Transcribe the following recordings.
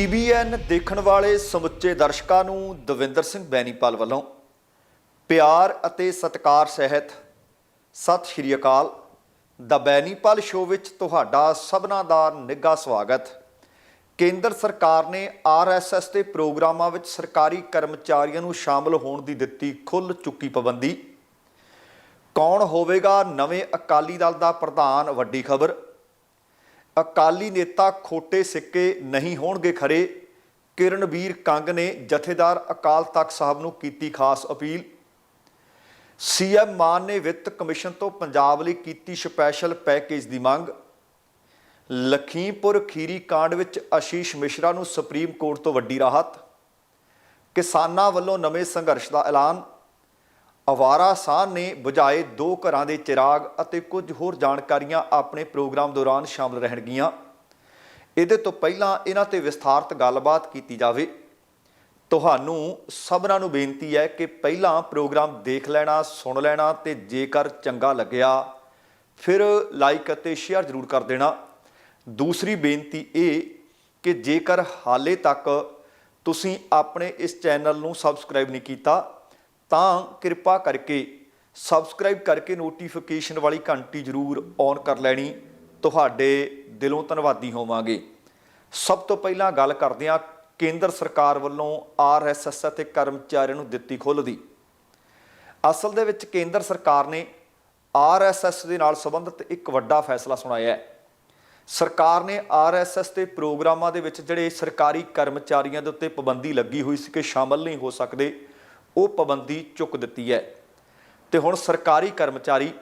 TBN ਦੇਖਣ ਵਾਲੇ ਸਮੁੱਚੇ ਦਰਸ਼ਕਾਂ ਨੂੰ ਦਵਿੰਦਰ ਸਿੰਘ ਬੈਨੀਪਾਲ ਵੱਲੋਂ ਪਿਆਰ ਅਤੇ ਸਤਿਕਾਰ ਸਹਿਤ ਸਤਿ ਸ਼੍ਰੀ ਅਕਾਲ। ਦਾ ਬੈਨੀਪਾਲ ਸ਼ੋਅ ਵਿੱਚ ਤੁਹਾਡਾ ਸਭਨਾਂ ਦਾ ਨਿੱਘਾ ਸਵਾਗਤ। ਕੇਂਦਰ ਸਰਕਾਰ ਨੇ ਆਰਐਸਐਸ ਦੇ ਪ੍ਰੋਗਰਾਮਾਂ ਵਿੱਚ ਸਰਕਾਰੀ ਕਰਮਚਾਰੀਆਂ ਨੂੰ ਸ਼ਾਮਲ ਹੋਣ ਦੀ ਦਿੱਤੀ ਖੁੱਲ੍ਹ ਚੁੱਕੀ ਪਾਬੰਦੀ। ਕੌਣ ਹੋਵੇਗਾ ਨਵੇਂ ਅਕਾਲੀ ਦਲ ਦਾ ਪ੍ਰਧਾਨ ਵੱਡੀ ਖਬਰ। ਅਕਾਲੀ ਨੇਤਾ ਖੋਟੇ ਸਿੱਕੇ ਨਹੀਂ ਹੋਣਗੇ ਖਰੇ। ਕਿਰਨਵੀਰ ਕੰਗ ਨੇ ਜਥੇਦਾਰ ਅਕਾਲ ਤਖਤ ਸਾਹਿਬ ਨੂੰ ਕੀਤੀ ਖਾਸ ਅਪੀਲ। ਸੀਐਮ ਮਾਨ ਨੇ ਵਿੱਤ ਕਮਿਸ਼ਨ ਤੋਂ ਪੰਜਾਬ ਲਈ ਕੀਤੀ ਸਪੈਸ਼ਲ ਪੈਕੇਜ ਦੀ ਮੰਗ। ਲਖੀਮਪੁਰ ਖੀਰੀ ਕਾਂਡ ਵਿੱਚ ਆਸ਼ੀਸ਼ ਮਿਸ਼ਰਾ ਨੂੰ ਸੁਪਰੀਮ ਕੋਰਟ ਤੋਂ ਵੱਡੀ ਰਾਹਤ। ਕਿਸਾਨਾਂ ਵੱਲੋਂ ਨਵੇਂ ਸੰਘਰਸ਼ ਦਾ ਐਲਾਨ। ਅਵਾਰਾ ਸਾਹ ਨੇ ਬੁਝਾਏ ਦੋ ਘਰਾਂ ਦੇ ਚਿਰਾਗ ਅਤੇ ਕੁਝ ਹੋਰ ਜਾਣਕਾਰੀਆਂ ਆਪਣੇ ਪ੍ਰੋਗਰਾਮ ਦੌਰਾਨ ਸ਼ਾਮਲ ਰਹਿਣਗੀਆਂ। ਇਹਦੇ ਤੋਂ ਪਹਿਲਾਂ ਇਹਨਾਂ ਤੇ ਵਿਸਥਾਰਤ ਗੱਲਬਾਤ ਕੀਤੀ ਜਾਵੇ। ਤੁਹਾਨੂੰ ਸਭਨਾਂ ਨੂੰ ਬੇਨਤੀ ਹੈ ਕਿ ਪਹਿਲਾਂ ਪ੍ਰੋਗਰਾਮ ਦੇਖ ਲੈਣਾ, ਸੁਣ ਲੈਣਾ ਤੇ ਜੇਕਰ ਚੰਗਾ ਲੱਗਿਆ, ਫਿਰ ਲਾਈਕ ਅਤੇ ਸ਼ੇਅਰ ਜ਼ਰੂਰ ਕਰ ਦੇਣਾ। ਦੂਸਰੀ ਬੇਨਤੀ ਇਹ ਕਿ ਜੇਕਰ ਹਾਲੇ ਤੱਕ ਤੁਸੀਂ ਆਪਣੇ ਇਸ ਚੈਨਲ ਨੂੰ ਸਬਸਕ੍ਰਾਈਬ ਨਹੀਂ ਕੀਤਾ ਤਾਂ ਕਿਰਪਾ ਕਰਕੇ ਸਬਸਕ੍ਰਾਈਬ ਕਰਕੇ ਨੋਟੀਫਿਕੇਸ਼ਨ ਵਾਲੀ ਘੰਟੀ ਜ਼ਰੂਰ ਔਨ ਕਰ ਲੈਣੀ। ਤੁਹਾਡੇ ਦਿਲੋਂ ਧੰਨਵਾਦੀ ਹੋਵਾਂਗੇ। ਸਭ ਤੋਂ ਪਹਿਲਾਂ ਗੱਲ ਕਰਦੇ ਹਾਂ ਕੇਂਦਰ ਸਰਕਾਰ ਵੱਲੋਂ ਆਰਐਸਐਸ ਅਤੇ ਕਰਮਚਾਰੀਆਂ ਨੂੰ ਦਿੱਤੀ ਖੁੱਲ੍ਹ ਦੀ। ਅਸਲ ਦੇ ਵਿੱਚ ਕੇਂਦਰ ਸਰਕਾਰ ਨੇ ਆਰਐਸਐਸ ਦੇ ਨਾਲ ਸੰਬੰਧਿਤ ਇੱਕ ਵੱਡਾ ਫੈਸਲਾ ਸੁਣਾਇਆ ਹੈ। ਸਰਕਾਰ ਨੇ ਆਰਐਸਐਸ ਦੇ ਪ੍ਰੋਗਰਾਮਾਂ ਦੇ ਵਿੱਚ ਜਿਹੜੇ ਸਰਕਾਰੀ ਕਰਮਚਾਰੀਆਂ ਦੇ ਉੱਤੇ ਪਾਬੰਦੀ ਲੱਗੀ ਹੋਈ ਸੀ ਕਿ ਸ਼ਾਮਲ ਨਹੀਂ ਹੋ ਸਕਦੇ ਉਹ ਪਾਬੰਦੀ ਚੁੱਕ ਦਿੱਤੀ ਹੈ। ਤੇ ਹੁਣ ਸਰਕਾਰੀ ਕਰਮਚਾਰੀ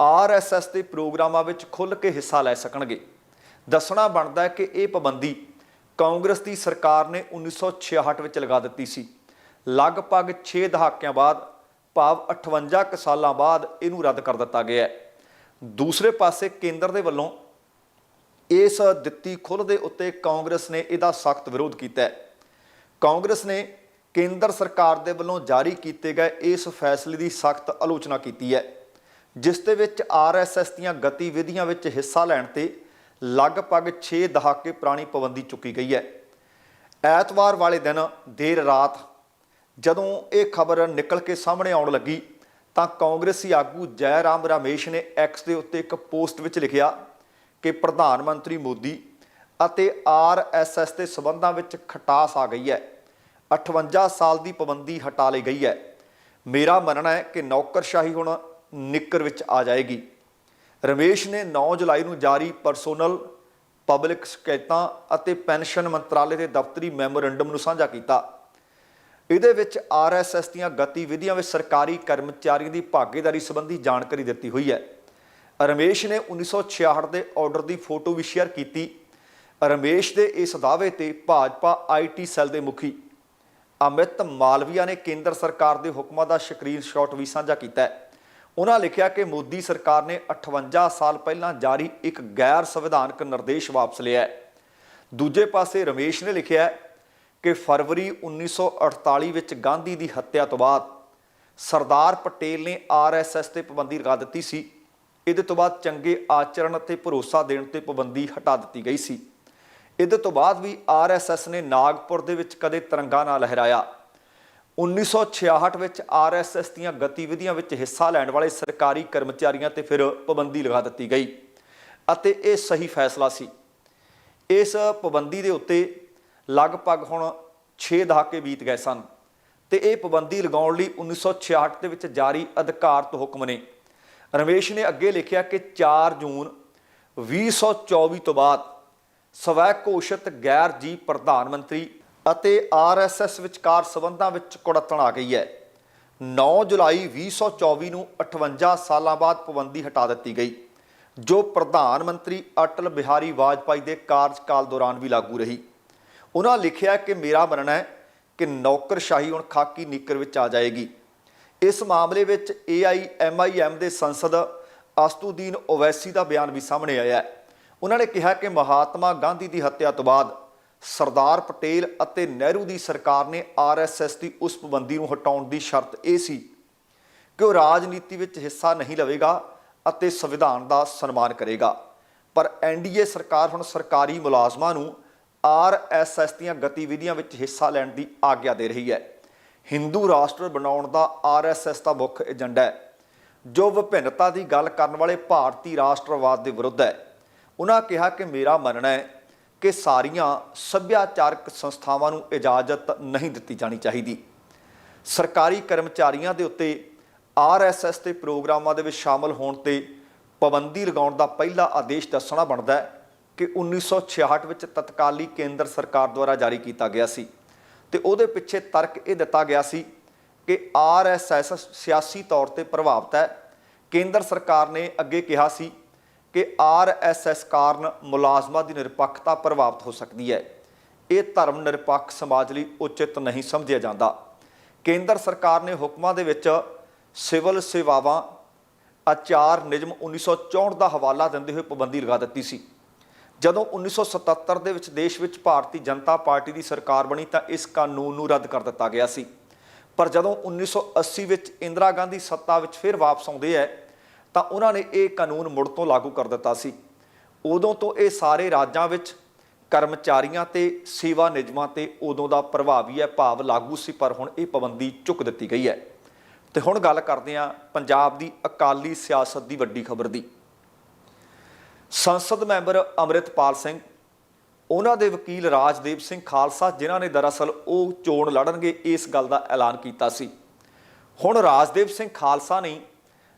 ਆਰਐਸਐਸ ਦੇ ਪ੍ਰੋਗਰਾਮਾਂ ਵਿੱਚ ਖੁੱਲ੍ਹ ਕੇ ਹਿੱਸਾ ਲੈ ਸਕਣਗੇ। ਦੱਸਣਾ ਬਣਦਾ ਹੈ ਕਿ ਇਹ ਪਾਬੰਦੀ ਕਾਂਗਰਸ ਦੀ ਸਰਕਾਰ ਨੇ 1966 ਵਿੱਚ ਲਗਾ ਦਿੱਤੀ ਸੀ। ਲਗਭਗ 6 ਦਹਾਕਿਆਂ ਬਾਅਦ, ਭਾਵ 58 ਕੁ ਸਾਲਾਂ ਬਾਅਦ ਇਹਨੂੰ ਰੱਦ ਕਰ ਦਿੱਤਾ ਗਿਆ ਹੈ। ਦੂਸਰੇ ਪਾਸੇ ਕੇਂਦਰ ਦੇ ਵੱਲੋਂ ਇਸ ਦਿੱਤੀ ਖੁੱਲ੍ਹ ਦੇ ਉੱਤੇ ਕਾਂਗਰਸ ਨੇ ਇਹਦਾ ਸਖਤ ਵਿਰੋਧ ਕੀਤਾ ਹੈ। ਕਾਂਗਰਸ ਨੇ ਕੇਂਦਰ ਸਰਕਾਰ ਦੇ ਵੱਲੋਂ ਜਾਰੀ ਕੀਤੇ ਗਏ ਇਸ ਫੈਸਲੇ ਦੀ ਸਖਤ ਆਲੋਚਨਾ ਕੀਤੀ ਹੈ, ਜਿਸ ਦੇ ਵਿੱਚ ਆਰਐਸਐਸ ਦੀਆਂ ਗਤੀਵਿਧੀਆਂ ਵਿੱਚ ਹਿੱਸਾ ਲੈਣ ਤੇ ਲਗਭਗ 6 ਦਹਾਕੇ ਪੁਰਾਣੀ ਪਾਬੰਦੀ ਚੁੱਕੀ ਗਈ ਹੈ। ਐਤਵਾਰ ਵਾਲੇ ਦਿਨ ਦੇਰ ਰਾਤ ਜਦੋਂ ਇਹ ਖਬਰ ਨਿਕਲ ਕੇ ਸਾਹਮਣੇ ਆਉਣ ਲੱਗੀ, ਤਾਂ ਕਾਂਗਰਸੀ ਆਗੂ ਜੈ ਰਾਮ ਰਮੇਸ਼ ਨੇ ਐਕਸ ਦੇ ਉੱਤੇ ਇੱਕ ਪੋਸਟ ਵਿੱਚ ਲਿਖਿਆ ਕਿ ਪ੍ਰਧਾਨ ਮੰਤਰੀ ਮੋਦੀ ਅਤੇ ਆਰਐਸਐਸ ਦੇ ਸਬੰਧਾਂ ਵਿੱਚ ਖਟਾਸ ਆ ਗਈ ਹੈ। 58 ਸਾਲ ਦੀ ਪਾਬੰਦੀ ਹਟਾ ਲਈ ਗਈ ਹੈ। ਮੇਰਾ ਮੰਨਣਾ ਹੈ ਕਿ ਨੌਕਰਸ਼ਾਹੀ ਹੁਣ ਨਿੱਕਰ ਵਿੱਚ ਆ ਜਾਏਗੀ। ਰਮੇਸ਼ ਨੇ 9 ਜੁਲਾਈ ਨੂੰ ਜਾਰੀ ਪਰਸੋਨਲ ਪਬਲਿਕ ਸ਼ਿਕਾਇਤਾਂ ਅਤੇ ਪੈਨਸ਼ਨ ਮੰਤਰਾਲੇ ਦੇ ਦਫ਼ਤਰੀ ਮੈਮੋਰੰਡਮ ਨੂੰ ਸਾਂਝਾ ਕੀਤਾ। ਇਹਦੇ ਵਿੱਚ ਆਰਐਸਐਸ ਦੀਆਂ ਗਤੀਵਿਧੀਆਂ ਵਿੱਚ ਸਰਕਾਰੀ ਕਰਮਚਾਰੀਆਂ ਦੀ ਭਾਗੀਦਾਰੀ ਸੰਬੰਧੀ ਜਾਣਕਾਰੀ ਦਿੱਤੀ ਹੋਈ ਹੈ। ਰਮੇਸ਼ ਨੇ 1966 ਦੇ ਆਰਡਰ ਦੀ ਫੋਟੋ ਵੀ ਸ਼ੇਅਰ ਕੀਤੀ। ਰਮੇਸ਼ ਦੇ ਇਸ ਦਾਅਵੇ ਤੇ ਭਾਜਪਾ ਆਈਟੀ ਸੈੱਲ ਦੇ ਮੁਖੀ ਅਮਿਤ ਮਾਲਵੀਆ ਨੇ ਕੇਂਦਰ ਸਰਕਾਰ ਦੇ ਹੁਕਮਾਂ ਦਾ ਸਕਰੀਨਸ਼ਾਟ ਵੀ ਸਾਂਝਾ ਕੀਤਾ ਹੈ। ਉਹਨਾਂ ਲਿਖਿਆ ਕਿ ਮੋਦੀ ਸਰਕਾਰ ਨੇ 58 ਸਾਲ ਪਹਿਲਾਂ ਜਾਰੀ ਇੱਕ ਗੈਰ ਸੰਵਿਧਾਨਕ ਨਿਰਦੇਸ਼ ਵਾਪਸ ਲਿਆ ਹੈ। ਦੂਜੇ ਪਾਸੇ ਰਮੇਸ਼ ਨੇ ਲਿਖਿਆ ਕਿ ਫਰਵਰੀ 1948 ਵਿੱਚ ਗਾਂਧੀ ਦੀ ਹੱਤਿਆ ਤੋਂ ਬਾਅਦ ਸਰਦਾਰ ਪਟੇਲ ਨੇ ਆਰਐਸਐਸ ਤੇ ਪਾਬੰਦੀ ਲਗਾ ਦਿੱਤੀ ਸੀ। ਇਹਦੇ ਤੋਂ ਬਾਅਦ ਚੰਗੇ ਆਚਰਣ ਅਤੇ ਭਰੋਸਾ ਦੇਣ ਤੇ ਪਾਬੰਦੀ ਹਟਾ ਦਿੱਤੀ ਗਈ ਸੀ। ਇਹਦੇ ਤੋਂ ਬਾਅਦ ਵੀ ਆਰਐਸਐਸ ਨੇ ਨਾਗਪੁਰ ਦੇ ਵਿੱਚ ਕਦੇ ਤਿਰੰਗਾ ਨਾ ਲਹਿਰਾਇਆ। 1966 ਵਿੱਚ ਆਰਐਸਐਸ ਦੀਆਂ ਗਤੀਵਿਧੀਆਂ ਵਿੱਚ ਹਿੱਸਾ ਲੈਣ ਵਾਲੇ ਸਰਕਾਰੀ ਕਰਮਚਾਰੀਆਂ ਤੇ ਫਿਰ ਪਾਬੰਦੀ ਲਗਾ ਦਿੱਤੀ ਗਈ ਅਤੇ ਇਹ ਸਹੀ ਫੈਸਲਾ ਸੀ। ਇਸ ਪਾਬੰਦੀ ਦੇ ਉੱਤੇ ਲਗਭਗ ਹੁਣ 6 ਦਹਾਕੇ ਬੀਤ ਗਏ ਸਨ ਤੇ ਇਹ ਪਾਬੰਦੀ ਲਗਾਉਣ ਲਈ 1966 ਦੇ ਵਿੱਚ ਜਾਰੀ ਅਧਿਕਾਰਤ ਹੁਕਮ ਨੇ। ਰਮੇਸ਼ ਨੇ ਅੱਗੇ ਲਿਖਿਆ ਕਿ 4 ਜੂਨ 2024 ਤੋਂ ਬਾਅਦ ਸਵੈ ਘੋਸ਼ਿਤ ਗੈਰ ਜੀ ਪ੍ਰਧਾਨ ਮੰਤਰੀ ਅਤੇ ਆਰਐਸਐਸ ਵਿਚਕਾਰ ਸਬੰਧਾਂ ਵਿੱਚ ਕੁੜਤਣ ਆ ਗਈ ਹੈ। 9 ਜੁਲਾਈ 2024 ਨੂੰ 58 ਸਾਲਾਂ ਬਾਅਦ ਪਾਬੰਦੀ ਹਟਾ ਦਿੱਤੀ ਗਈ, ਜੋ ਪ੍ਰਧਾਨ ਮੰਤਰੀ ਅਟਲ ਬਿਹਾਰੀ ਵਾਜਪਾਈ ਦੇ ਕਾਰਜਕਾਲ ਦੌਰਾਨ ਵੀ ਲਾਗੂ ਰਹੀ। ਉਹਨਾਂ ਲਿਖਿਆ ਕਿ ਮੇਰਾ ਮੰਨਣਾ ਹੈ ਕਿ ਨੌਕਰਸ਼ਾਹੀ ਹੁਣ ਖਾਕੀ ਨਿੱਕਰ ਵਿੱਚ ਆ ਜਾਏਗੀ। ਇਸ ਮਾਮਲੇ ਵਿੱਚ ਏਆਈਐਮਆਈਐਮ ਦੇ ਸੰਸਦ ਅਸਤੂਦੀਨ ਓਵੈਸੀ ਦਾ ਬਿਆਨ ਵੀ ਸਾਹਮਣੇ ਆਇਆ ਹੈ। ਉਹਨਾਂ ਨੇ ਕਿਹਾ ਕਿ ਮਹਾਤਮਾ ਗਾਂਧੀ ਦੀ ਹੱਤਿਆ ਤੋਂ ਬਾਅਦ ਸਰਦਾਰ ਪਟੇਲ ਅਤੇ ਨਹਿਰੂ ਦੀ ਸਰਕਾਰ ਨੇ ਆਰਐਸਐਸ ਦੀ ਉਸ ਪਾਬੰਦੀ ਨੂੰ ਹਟਾਉਣ ਦੀ ਸ਼ਰਤ ਇਹ ਸੀ ਕਿ ਉਹ ਰਾਜਨੀਤੀ ਵਿੱਚ ਹਿੱਸਾ ਨਹੀਂ ਲਵੇਗਾ ਅਤੇ ਸੰਵਿਧਾਨ ਦਾ ਸਨਮਾਨ ਕਰੇਗਾ। ਪਰ ਐਨਡੀਏ ਸਰਕਾਰ ਹੁਣ ਸਰਕਾਰੀ ਮੁਲਾਜ਼ਮਾਂ ਨੂੰ ਆਰਐਸਐਸ ਦੀਆਂ ਗਤੀਵਿਧੀਆਂ ਵਿੱਚ ਹਿੱਸਾ ਲੈਣ ਦੀ ਆਗਿਆ ਦੇ ਰਹੀ ਹੈ। ਹਿੰਦੂ ਰਾਸ਼ਟਰ ਬਣਾਉਣ ਦਾ ਆਰਐਸਐਸ ਦਾ ਮੁੱਖ ਏਜੰਡਾ ਹੈ, ਜੋ ਵਿਭਿੰਨਤਾ ਦੀ ਗੱਲ ਕਰਨ ਵਾਲੇ ਭਾਰਤੀ ਰਾਸ਼ਟਰਵਾਦ ਦੇ ਵਿਰੁੱਧ ਹੈ। ਉਹਨਾਂ ਕਿਹਾ ਕਿ ਮੇਰਾ ਮੰਨਣਾ ਹੈ ਕਿ ਸਾਰੀਆਂ ਸੱਭਿਆਚਾਰਕ ਸੰਸਥਾਵਾਂ ਨੂੰ ਇਜਾਜ਼ਤ ਨਹੀਂ ਦਿੱਤੀ ਜਾਣੀ ਚਾਹੀਦੀ। ਸਰਕਾਰੀ ਕਰਮਚਾਰੀਆਂ ਦੇ ਉੱਤੇ ਆਰਐਸਐਸ ਦੇ ਪ੍ਰੋਗਰਾਮਾਂ ਦੇ ਵਿੱਚ ਸ਼ਾਮਲ ਹੋਣ ਤੇ ਪਾਬੰਦੀ ਲਗਾਉਣ ਦਾ ਪਹਿਲਾ ਆਦੇਸ਼ ਦੱਸਣਾ ਬਣਦਾ ਹੈ ਕਿ 1966 ਵਿੱਚ ਤਤਕਾਲੀ ਕੇਂਦਰ ਸਰਕਾਰ ਦੁਆਰਾ ਜਾਰੀ ਕੀਤਾ ਗਿਆ ਸੀ ਤੇ ਉਹਦੇ ਪਿੱਛੇ ਤਰਕ ਇਹ ਦਿੱਤਾ ਗਿਆ ਸੀ ਕਿ ਆਰਐਸਐਸ ਸਿਆਸੀ ਤੌਰ ਤੇ ਪ੍ਰਭਾਵਿਤ ਹੈ। ਕੇਂਦਰ ਸਰਕਾਰ ਨੇ ਅੱਗੇ ਕਿਹਾ ਸੀ ਕਿ ਆਰਐਸਐਸ ਕਾਰਨ ਮੁਲਾਜ਼ਮਾਂ ਦੀ ਨਿਰਪੱਖਤਾ ਪ੍ਰਭਾਵਿਤ ਹੋ ਸਕਦੀ ਹੈ। ਇਹ ਧਰਮ ਨਿਰਪੱਖ ਸਮਾਜ ਲਈ ਉਚਿਤ ਨਹੀਂ ਸਮਝਿਆ ਜਾਂਦਾ। ਕੇਂਦਰ ਸਰਕਾਰ ਨੇ ਹੁਕਮਾਂ ਦੇ ਵਿੱਚ ਸਿਵਲ ਸੇਵਾਵਾਂ, ਆਚਾਰ ਨਿਯਮ 1964 ਦਾ ਹਵਾਲਾ ਦਿੰਦੇ ਹੋਏ ਪਾਬੰਦੀ ਲਗਾ ਦਿੱਤੀ ਸੀ। ਜਦੋਂ 1977 ਦੇ ਵਿੱਚ ਦੇਸ਼ ਵਿੱਚ ਭਾਰਤੀ ਜਨਤਾ ਪਾਰਟੀ ਦੀ ਸਰਕਾਰ ਬਣੀ ਤਾਂ ਇਸ ਕਾਨੂੰਨ ਨੂੰ ਰੱਦ ਕਰ ਦਿੱਤਾ ਗਿਆ ਸੀ। ਪਰ ਜਦੋਂ 1980 ਵਿੱਚ ਇੰਦਰਾ ਗਾਂਧੀ ਸੱਤਾ ਵਿੱਚ ਫਿਰ ਵਾਪਸ ਆਉਂਦੇ ਹੈ ਤਾਂ ਉਹਨਾਂ ਨੇ ਇਹ ਕਾਨੂੰਨ ਮੁੜ ਤੋਂ ਲਾਗੂ ਕਰ ਦਿੱਤਾ ਸੀ। ਉਦੋਂ ਤੋਂ ਇਹ ਸਾਰੇ ਰਾਜਾਂ ਵਿੱਚ ਕਰਮਚਾਰੀਆਂ ਤੇ ਸੇਵਾ ਨਿਯਮਾਂ ਤੇ ਉਦੋਂ ਦਾ ਪ੍ਰਭਾਵੀ ਹੈ ਭਾਵ ਲਾਗੂ ਸੀ, ਪਰ ਹੁਣ ਇਹ ਪਾਬੰਦੀ ਚੁੱਕ ਦਿੱਤੀ ਗਈ ਹੈ। ਤੇ ਹੁਣ ਗੱਲ ਕਰਦੇ ਹਾਂ ਪੰਜਾਬ ਦੀ ਅਕਾਲੀ ਸਿਆਸਤ ਦੀ ਵੱਡੀ ਖਬਰ ਦੀ। ਸੰਸਦ ਮੈਂਬਰ ਅੰਮ੍ਰਿਤਪਾਲ ਸਿੰਘ, ਉਹਨਾਂ ਦੇ ਵਕੀਲ ਰਾਜਦੀਪ ਸਿੰਘ ਖਾਲਸਾ, ਜਿਨ੍ਹਾਂ ਨੇ ਦਰਅਸਲ ਉਹ ਚੋਣ ਲੜਨਗੇ, ਇਸ ਗੱਲ ਦਾ ਐਲਾਨ ਕੀਤਾ ਸੀ। ਹੁਣ ਰਾਜਦੀਪ ਸਿੰਘ ਖਾਲਸਾ ਨੇ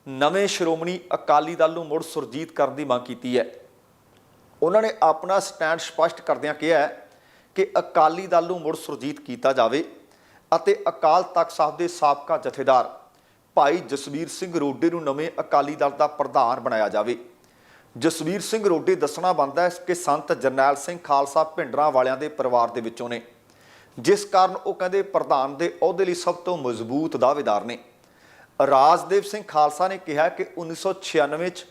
ਨਵੇਂ ਸ਼੍ਰੋਮਣੀ ਅਕਾਲੀ ਦਲ ਨੂੰ ਮੁੜ ਸੁਰਜੀਤ ਕਰਨ ਦੀ ਮੰਗ ਕੀਤੀ ਹੈ। ਉਹਨਾਂ ਨੇ ਆਪਣਾ ਸਟੈਂਡ ਸਪਸ਼ਟ ਕਰਦਿਆਂ ਕਿਹਾ ਹੈ ਕਿ ਅਕਾਲੀ ਦਲ ਨੂੰ ਮੁੜ ਸੁਰਜੀਤ ਕੀਤਾ ਜਾਵੇ ਅਤੇ ਅਕਾਲ ਤਖਤ ਸਾਹਿਬ ਦੇ ਸਾਬਕਾ ਜਥੇਦਾਰ ਭਾਈ ਜਸਵੀਰ ਸਿੰਘ ਰੋਡੇ ਨੂੰ ਨਵੇਂ ਅਕਾਲੀ ਦਲ ਦਾ ਪ੍ਰਧਾਨ ਬਣਾਇਆ ਜਾਵੇ। ਜਸਵੀਰ ਸਿੰਘ ਰੋਡੇ ਦੱਸਣਾ ਬਣਦਾ ਹੈ ਕਿ ਸੰਤ ਜਰਨੈਲ ਸਿੰਘ ਖਾਲਸਾ ਭਿੰਡਰਾਂ ਵਾਲਿਆਂ ਦੇ ਪਰਿਵਾਰ ਦੇ ਵਿੱਚੋਂ ਨੇ, ਜਿਸ ਕਾਰਨ ਉਹ ਕਹਿੰਦੇ ਪ੍ਰਧਾਨ ਦੇ ਅਹੁਦੇ ਲਈ ਸਭ ਤੋਂ ਮਜ਼ਬੂਤ ਦਾਅਵੇਦਾਰ ਨੇ। ਰਾਜਦੇਵ ਸਿੰਘ ਖਾਲਸਾ ਨੇ ਕਿਹਾ ਕਿ 1996 ਚ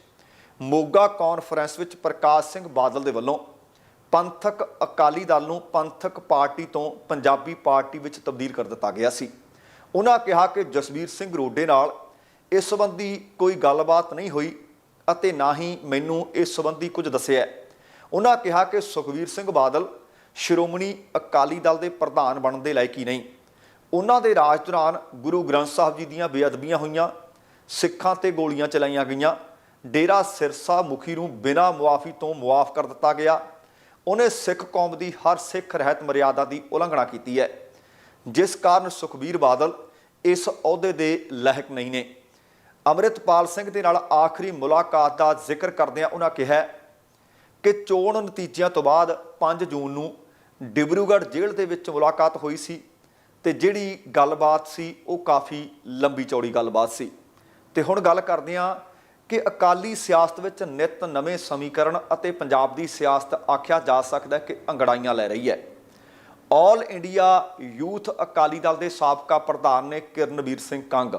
ਮੋਗਾ ਕਾਨਫਰੰਸ ਵਿੱਚ ਪ੍ਰਕਾਸ਼ ਸਿੰਘ ਬਾਦਲ ਦੇ ਵੱਲੋਂ ਪੰਥਕ ਅਕਾਲੀ ਦਲ ਨੂੰ ਪੰਥਕ ਪਾਰਟੀ ਤੋਂ ਪੰਜਾਬੀ ਪਾਰਟੀ ਵਿੱਚ ਤਬਦੀਲ ਕਰ ਦਿੱਤਾ ਗਿਆ ਸੀ। ਉਹਨਾਂ ਕਿਹਾ ਕਿ ਜਸਵੀਰ ਸਿੰਘ ਰੋਡੇ ਨਾਲ ਇਸ ਸੰਬੰਧੀ ਕੋਈ ਗੱਲਬਾਤ ਨਹੀਂ ਹੋਈ ਅਤੇ ਨਾ ਹੀ ਮੈਨੂੰ ਇਸ ਸੰਬੰਧੀ ਕੁਝ ਦੱਸਿਆ। ਉਹਨਾਂ ਕਿਹਾ ਕਿ ਸੁਖਵੀਰ ਸਿੰਘ ਬਾਦਲ ਸ਼੍ਰੋਮਣੀ ਅਕਾਲੀ ਦਲ ਦੇ ਪ੍ਰਧਾਨ ਬਣਨ ਦੇ ਲਾਇਕ ਹੀ ਨਹੀਂ। ਉਹਨਾਂ ਦੇ ਰਾਜ ਦੌਰਾਨ ਗੁਰੂ ਗ੍ਰੰਥ ਸਾਹਿਬ ਜੀ ਦੀਆਂ ਬੇਅਦਬੀਆਂ ਹੋਈਆਂ, ਸਿੱਖਾਂ ਤੇ ਗੋਲੀਆਂ ਚਲਾਈਆਂ ਗਈਆਂ। ਡੇਰਾ ਸਿਰਸਾ ਮੁਖੀ ਨੂੰ ਬਿਨਾਂ ਮੁਆਫੀ ਤੋਂ ਮੁਆਫ ਕਰ ਦਿੱਤਾ ਗਿਆ। ਉਹਨੇ ਸਿੱਖ ਕੌਮ ਦੀ ਹਰ ਸਿੱਖ ਰਹਿਤ ਮਰਿਆਦਾ ਦੀ ਉਲੰਘਣਾ ਕੀਤੀ ਹੈ। ਜਿਸ ਕਾਰਨ ਸੁਖਬੀਰ ਬਾਦਲ ਇਸ ਅਹੁਦੇ ਦੇ ਲਾਇਕ ਨਹੀਂ ਨੇ। ਅੰਮ੍ਰਿਤਪਾਲ ਸਿੰਘ ਦੇ ਨਾਲ ਆਖਰੀ ਮੁਲਾਕਾਤ ਦਾ ਜ਼ਿਕਰ ਕਰਦਿਆਂ ਉਹਨਾਂ ਕਿਹਾ ਕਿ ਚੋਣ ਨਤੀਜਿਆਂ ਤੋਂ ਬਾਅਦ 5 ਜੂਨ ਨੂੰ ਡਿਬਰੂਗੜ੍ਹ ਜੇਲ੍ਹ ਦੇ ਵਿੱਚ ਮੁਲਾਕਾਤ ਹੋਈ ਸੀ। ਤੇ ਜਿਹੜੀ ਗੱਲਬਾਤ ਸੀ, ਉਹ ਕਾਫੀ ਲੰਬੀ ਚੌੜੀ ਗੱਲਬਾਤ ਸੀ। ਤੇ ਹੁਣ ਗੱਲ ਕਰਦੇ ਹਾਂ ਕਿ ਅਕਾਲੀ ਸਿਆਸਤ ਵਿੱਚ ਨਿਤ ਨਵੇਂ ਸਮੀਕਰਨ ਅਤੇ ਪੰਜਾਬ ਦੀ ਸਿਆਸਤ ਆਖਿਆ ਜਾ ਸਕਦਾ ਕਿ ਅੰਗੜਾਈਆਂ ਲੈ ਰਹੀ ਹੈ। All India youth Akali Dal ਦੇ ਸਾਬਕਾ ਪ੍ਰਧਾਨ ਨੇ ਕਿਰਨਵੀਰ ਸਿੰਘ ਕੰਗ।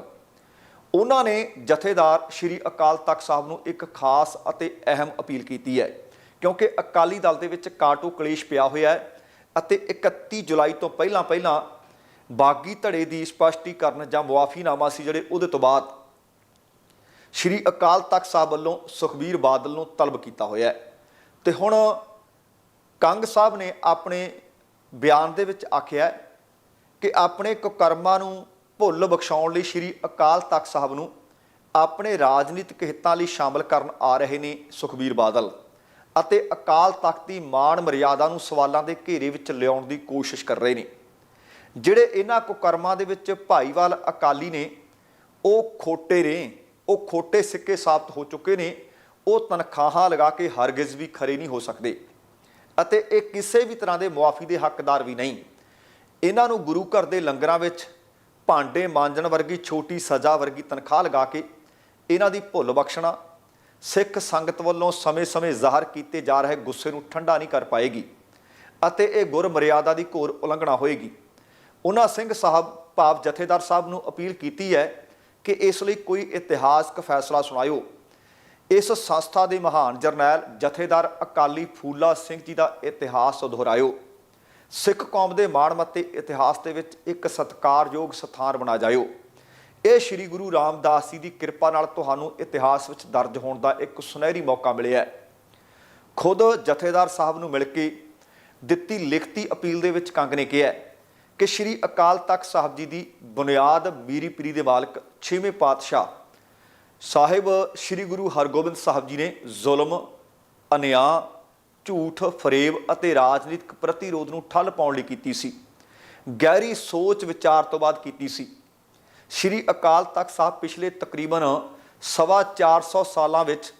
ਉਹਨਾਂ ਨੇ ਜਥੇਦਾਰ ਸ਼੍ਰੀ ਅਕਾਲ ਤਖਤ ਸਾਹਿਬ ਨੂੰ ਇੱਕ ਖਾਸ ਅਤੇ ਅਹਿਮ ਅਪੀਲ ਕੀਤੀ ਹੈ, ਕਿਉਂਕਿ ਅਕਾਲੀ ਦਲ ਦੇ ਵਿੱਚ ਕਾਟੋ ਕਲੇਸ਼ ਪਿਆ ਹੋਇਆ ਹੈ ਅਤੇ 31 ਜੁਲਾਈ ਤੋਂ ਪਹਿਲਾਂ ਪਹਿਲਾਂ ਬਾਗੀ ਧੜੇ ਦੀ ਸਪਸ਼ਟੀਕਰਨ ਜਾਂ ਮੁਆਫੀਨਾਮਾ ਸੀ ਜਿਹੜੇ ਉਹਦੇ ਤੋਂ ਬਾਅਦ ਸ਼੍ਰੀ ਅਕਾਲ ਤਖਤ ਸਾਹਿਬ ਵੱਲੋਂ ਸੁਖਬੀਰ ਬਾਦਲ ਨੂੰ ਤਲਬ ਕੀਤਾ ਹੋਇਆ ਹੈ। ਤੇ ਹੁਣ ਕੰਗ ਸਾਹਿਬ ਨੇ ਆਪਣੇ ਬਿਆਨ ਦੇ ਵਿੱਚ ਆਖਿਆ ਕਿ ਆਪਣੇ ਕੁਕਰਮਾਂ ਨੂੰ ਭੁੱਲ ਬਖਸ਼ਾਉਣ ਲਈ ਸ਼੍ਰੀ ਅਕਾਲ ਤਖਤ ਸਾਹਿਬ ਨੂੰ ਆਪਣੇ ਰਾਜਨੀਤਿਕ ਹਿੱਤਾਂ ਲਈ ਸ਼ਾਮਲ ਕਰਨ ਆ ਰਹੇ ਨੇ ਸੁਖਬੀਰ ਬਾਦਲ ਅਤੇ ਅਕਾਲ ਤਖਤ ਦੀ ਮਾਣ ਮਰਿਆਦਾ ਨੂੰ ਸਵਾਲਾਂ ਦੇ ਘੇਰੇ ਵਿੱਚ ਲਿਆਉਣ ਦੀ ਕੋਸ਼ਿਸ਼ ਕਰ ਰਹੇ ਨੇ। ਜਿਹੜੇ ਇਹਨਾਂ ਕੁਕਰਮਾਂ ਦੇ ਵਿੱਚ ਭਾਈਵਾਲ ਅਕਾਲੀ ਨੇ, ਉਹ ਖੋਟੇ ਨੇ, ਉਹ ਖੋਟੇ ਸਿੱਕੇ ਸਾਬਤ ਹੋ ਚੁੱਕੇ ਨੇ, ਉਹ ਤਨਖਾਹਾਂ ਲਗਾ ਕੇ ਹਰਗਿਜ਼ ਵੀ ਖਰੇ ਨਹੀਂ ਹੋ ਸਕਦੇ। ਅਤੇ ਇਹ ਕਿਸੇ ਵੀ ਤਰ੍ਹਾਂ ਦੇ ਮੁਆਫੀ ਦੇ ਹੱਕਦਾਰ ਵੀ ਨਹੀਂ। ਇਹਨਾਂ ਨੂੰ ਗੁਰੂ ਘਰ ਦੇ ਲੰਗਰਾਂ ਵਿੱਚ ਭਾਂਡੇ ਮਾਂਜਣ ਵਰਗੀ ਛੋਟੀ ਸਜ਼ਾ ਵਰਗੀ ਤਨਖਾਹ ਲਗਾ ਕੇ ਇਹਨਾਂ ਦੀ ਭੁੱਲ ਬਖਸ਼ਣਾ, ਸਿੱਖ ਸੰਗਤ ਵੱਲੋਂ ਸਮੇਂ-ਸਮੇਂ ਜ਼ਾਹਰ ਕੀਤੇ ਜਾ ਰਹੇ ਗੁੱਸੇ ਨੂੰ ਠੰਡਾ ਨਹੀਂ ਕਰ ਪਾਏਗੀ ਅਤੇ ਇਹ ਗੁਰ ਮਰਿਆਦਾ ਦੀ ਘੋਰ ਉਲੰਘਣਾ ਹੋਏਗੀ। ਉਹਨਾਂ ਸਿੰਘ ਸਾਹਿਬ, ਭਾਵ ਜਥੇਦਾਰ ਸਾਹਿਬ ਨੂੰ ਅਪੀਲ ਕੀਤੀ ਹੈ ਕਿ ਇਸ ਲਈ ਕੋਈ ਇਤਿਹਾਸਕ ਫੈਸਲਾ ਸੁਣਾਇਓ। ਇਸ ਸੰਸਥਾ ਦੇ ਮਹਾਨ ਜਰਨੈਲ ਜਥੇਦਾਰ ਅਕਾਲੀ ਫੂਲਾ ਸਿੰਘ ਜੀ ਦਾ ਇਤਿਹਾਸ ਦੁਹਰਾਇਓ। ਸਿੱਖ ਕੌਮ ਦੇ ਮਾਣਮੱਤੇ ਇਤਿਹਾਸ ਦੇ ਵਿੱਚ ਇੱਕ ਸਤਿਕਾਰਯੋਗ ਸਥਾਨ ਬਣਾ ਜਾਇਓ। ਇਹ ਸ੍ਰੀ ਗੁਰੂ ਰਾਮਦਾਸ ਜੀ ਦੀ ਕਿਰਪਾ ਨਾਲ ਤੁਹਾਨੂੰ ਇਤਿਹਾਸ ਵਿੱਚ ਦਰਜ ਹੋਣ ਦਾ ਇੱਕ ਸੁਨਹਿਰੀ ਮੌਕਾ ਮਿਲਿਆ ਹੈ। ਖੁਦ ਜਥੇਦਾਰ ਸਾਹਿਬ ਨੂੰ ਮਿਲ ਕੇ ਦਿੱਤੀ ਲਿਖਤੀ ਅਪੀਲ ਦੇ ਵਿੱਚ ਕੰਗ ਨੇ ਕਿਹਾ ਕਿ ਸ੍ਰੀ ਅਕਾਲ ਤਖਤ ਸਾਹਿਬ ਜੀ ਦੀ ਬੁਨਿਆਦ ਮੀਰੀ ਪੀਰੀ ਦੇ ਮਾਲਕ ਛੇਵੇਂ ਪਾਤਸ਼ਾਹ ਸਾਹਿਬ ਸ੍ਰੀ ਗੁਰੂ ਹਰਗੋਬਿੰਦ ਸਾਹਿਬ ਜੀ ਨੇ ਜ਼ੁਲਮ, ਅਨਿਆਂ, ਝੂਠ, ਫਰੇਬ ਅਤੇ ਰਾਜਨੀਤਿਕ ਪ੍ਰਤੀਰੋਧ ਨੂੰ ਠੱਲ ਪਾਉਣ ਲਈ ਕੀਤੀ ਸੀ। ਗਹਿਰੀ ਸੋਚ ਵਿਚਾਰ ਤੋਂ ਬਾਅਦ ਕੀਤੀ ਸੀ। ਸ੍ਰੀ ਅਕਾਲ ਤਖਤ ਸਾਹਿਬ ਪਿਛਲੇ ਤਕਰੀਬਨ ਸਵਾ 400 ਸਾਲਾਂ ਵਿੱਚ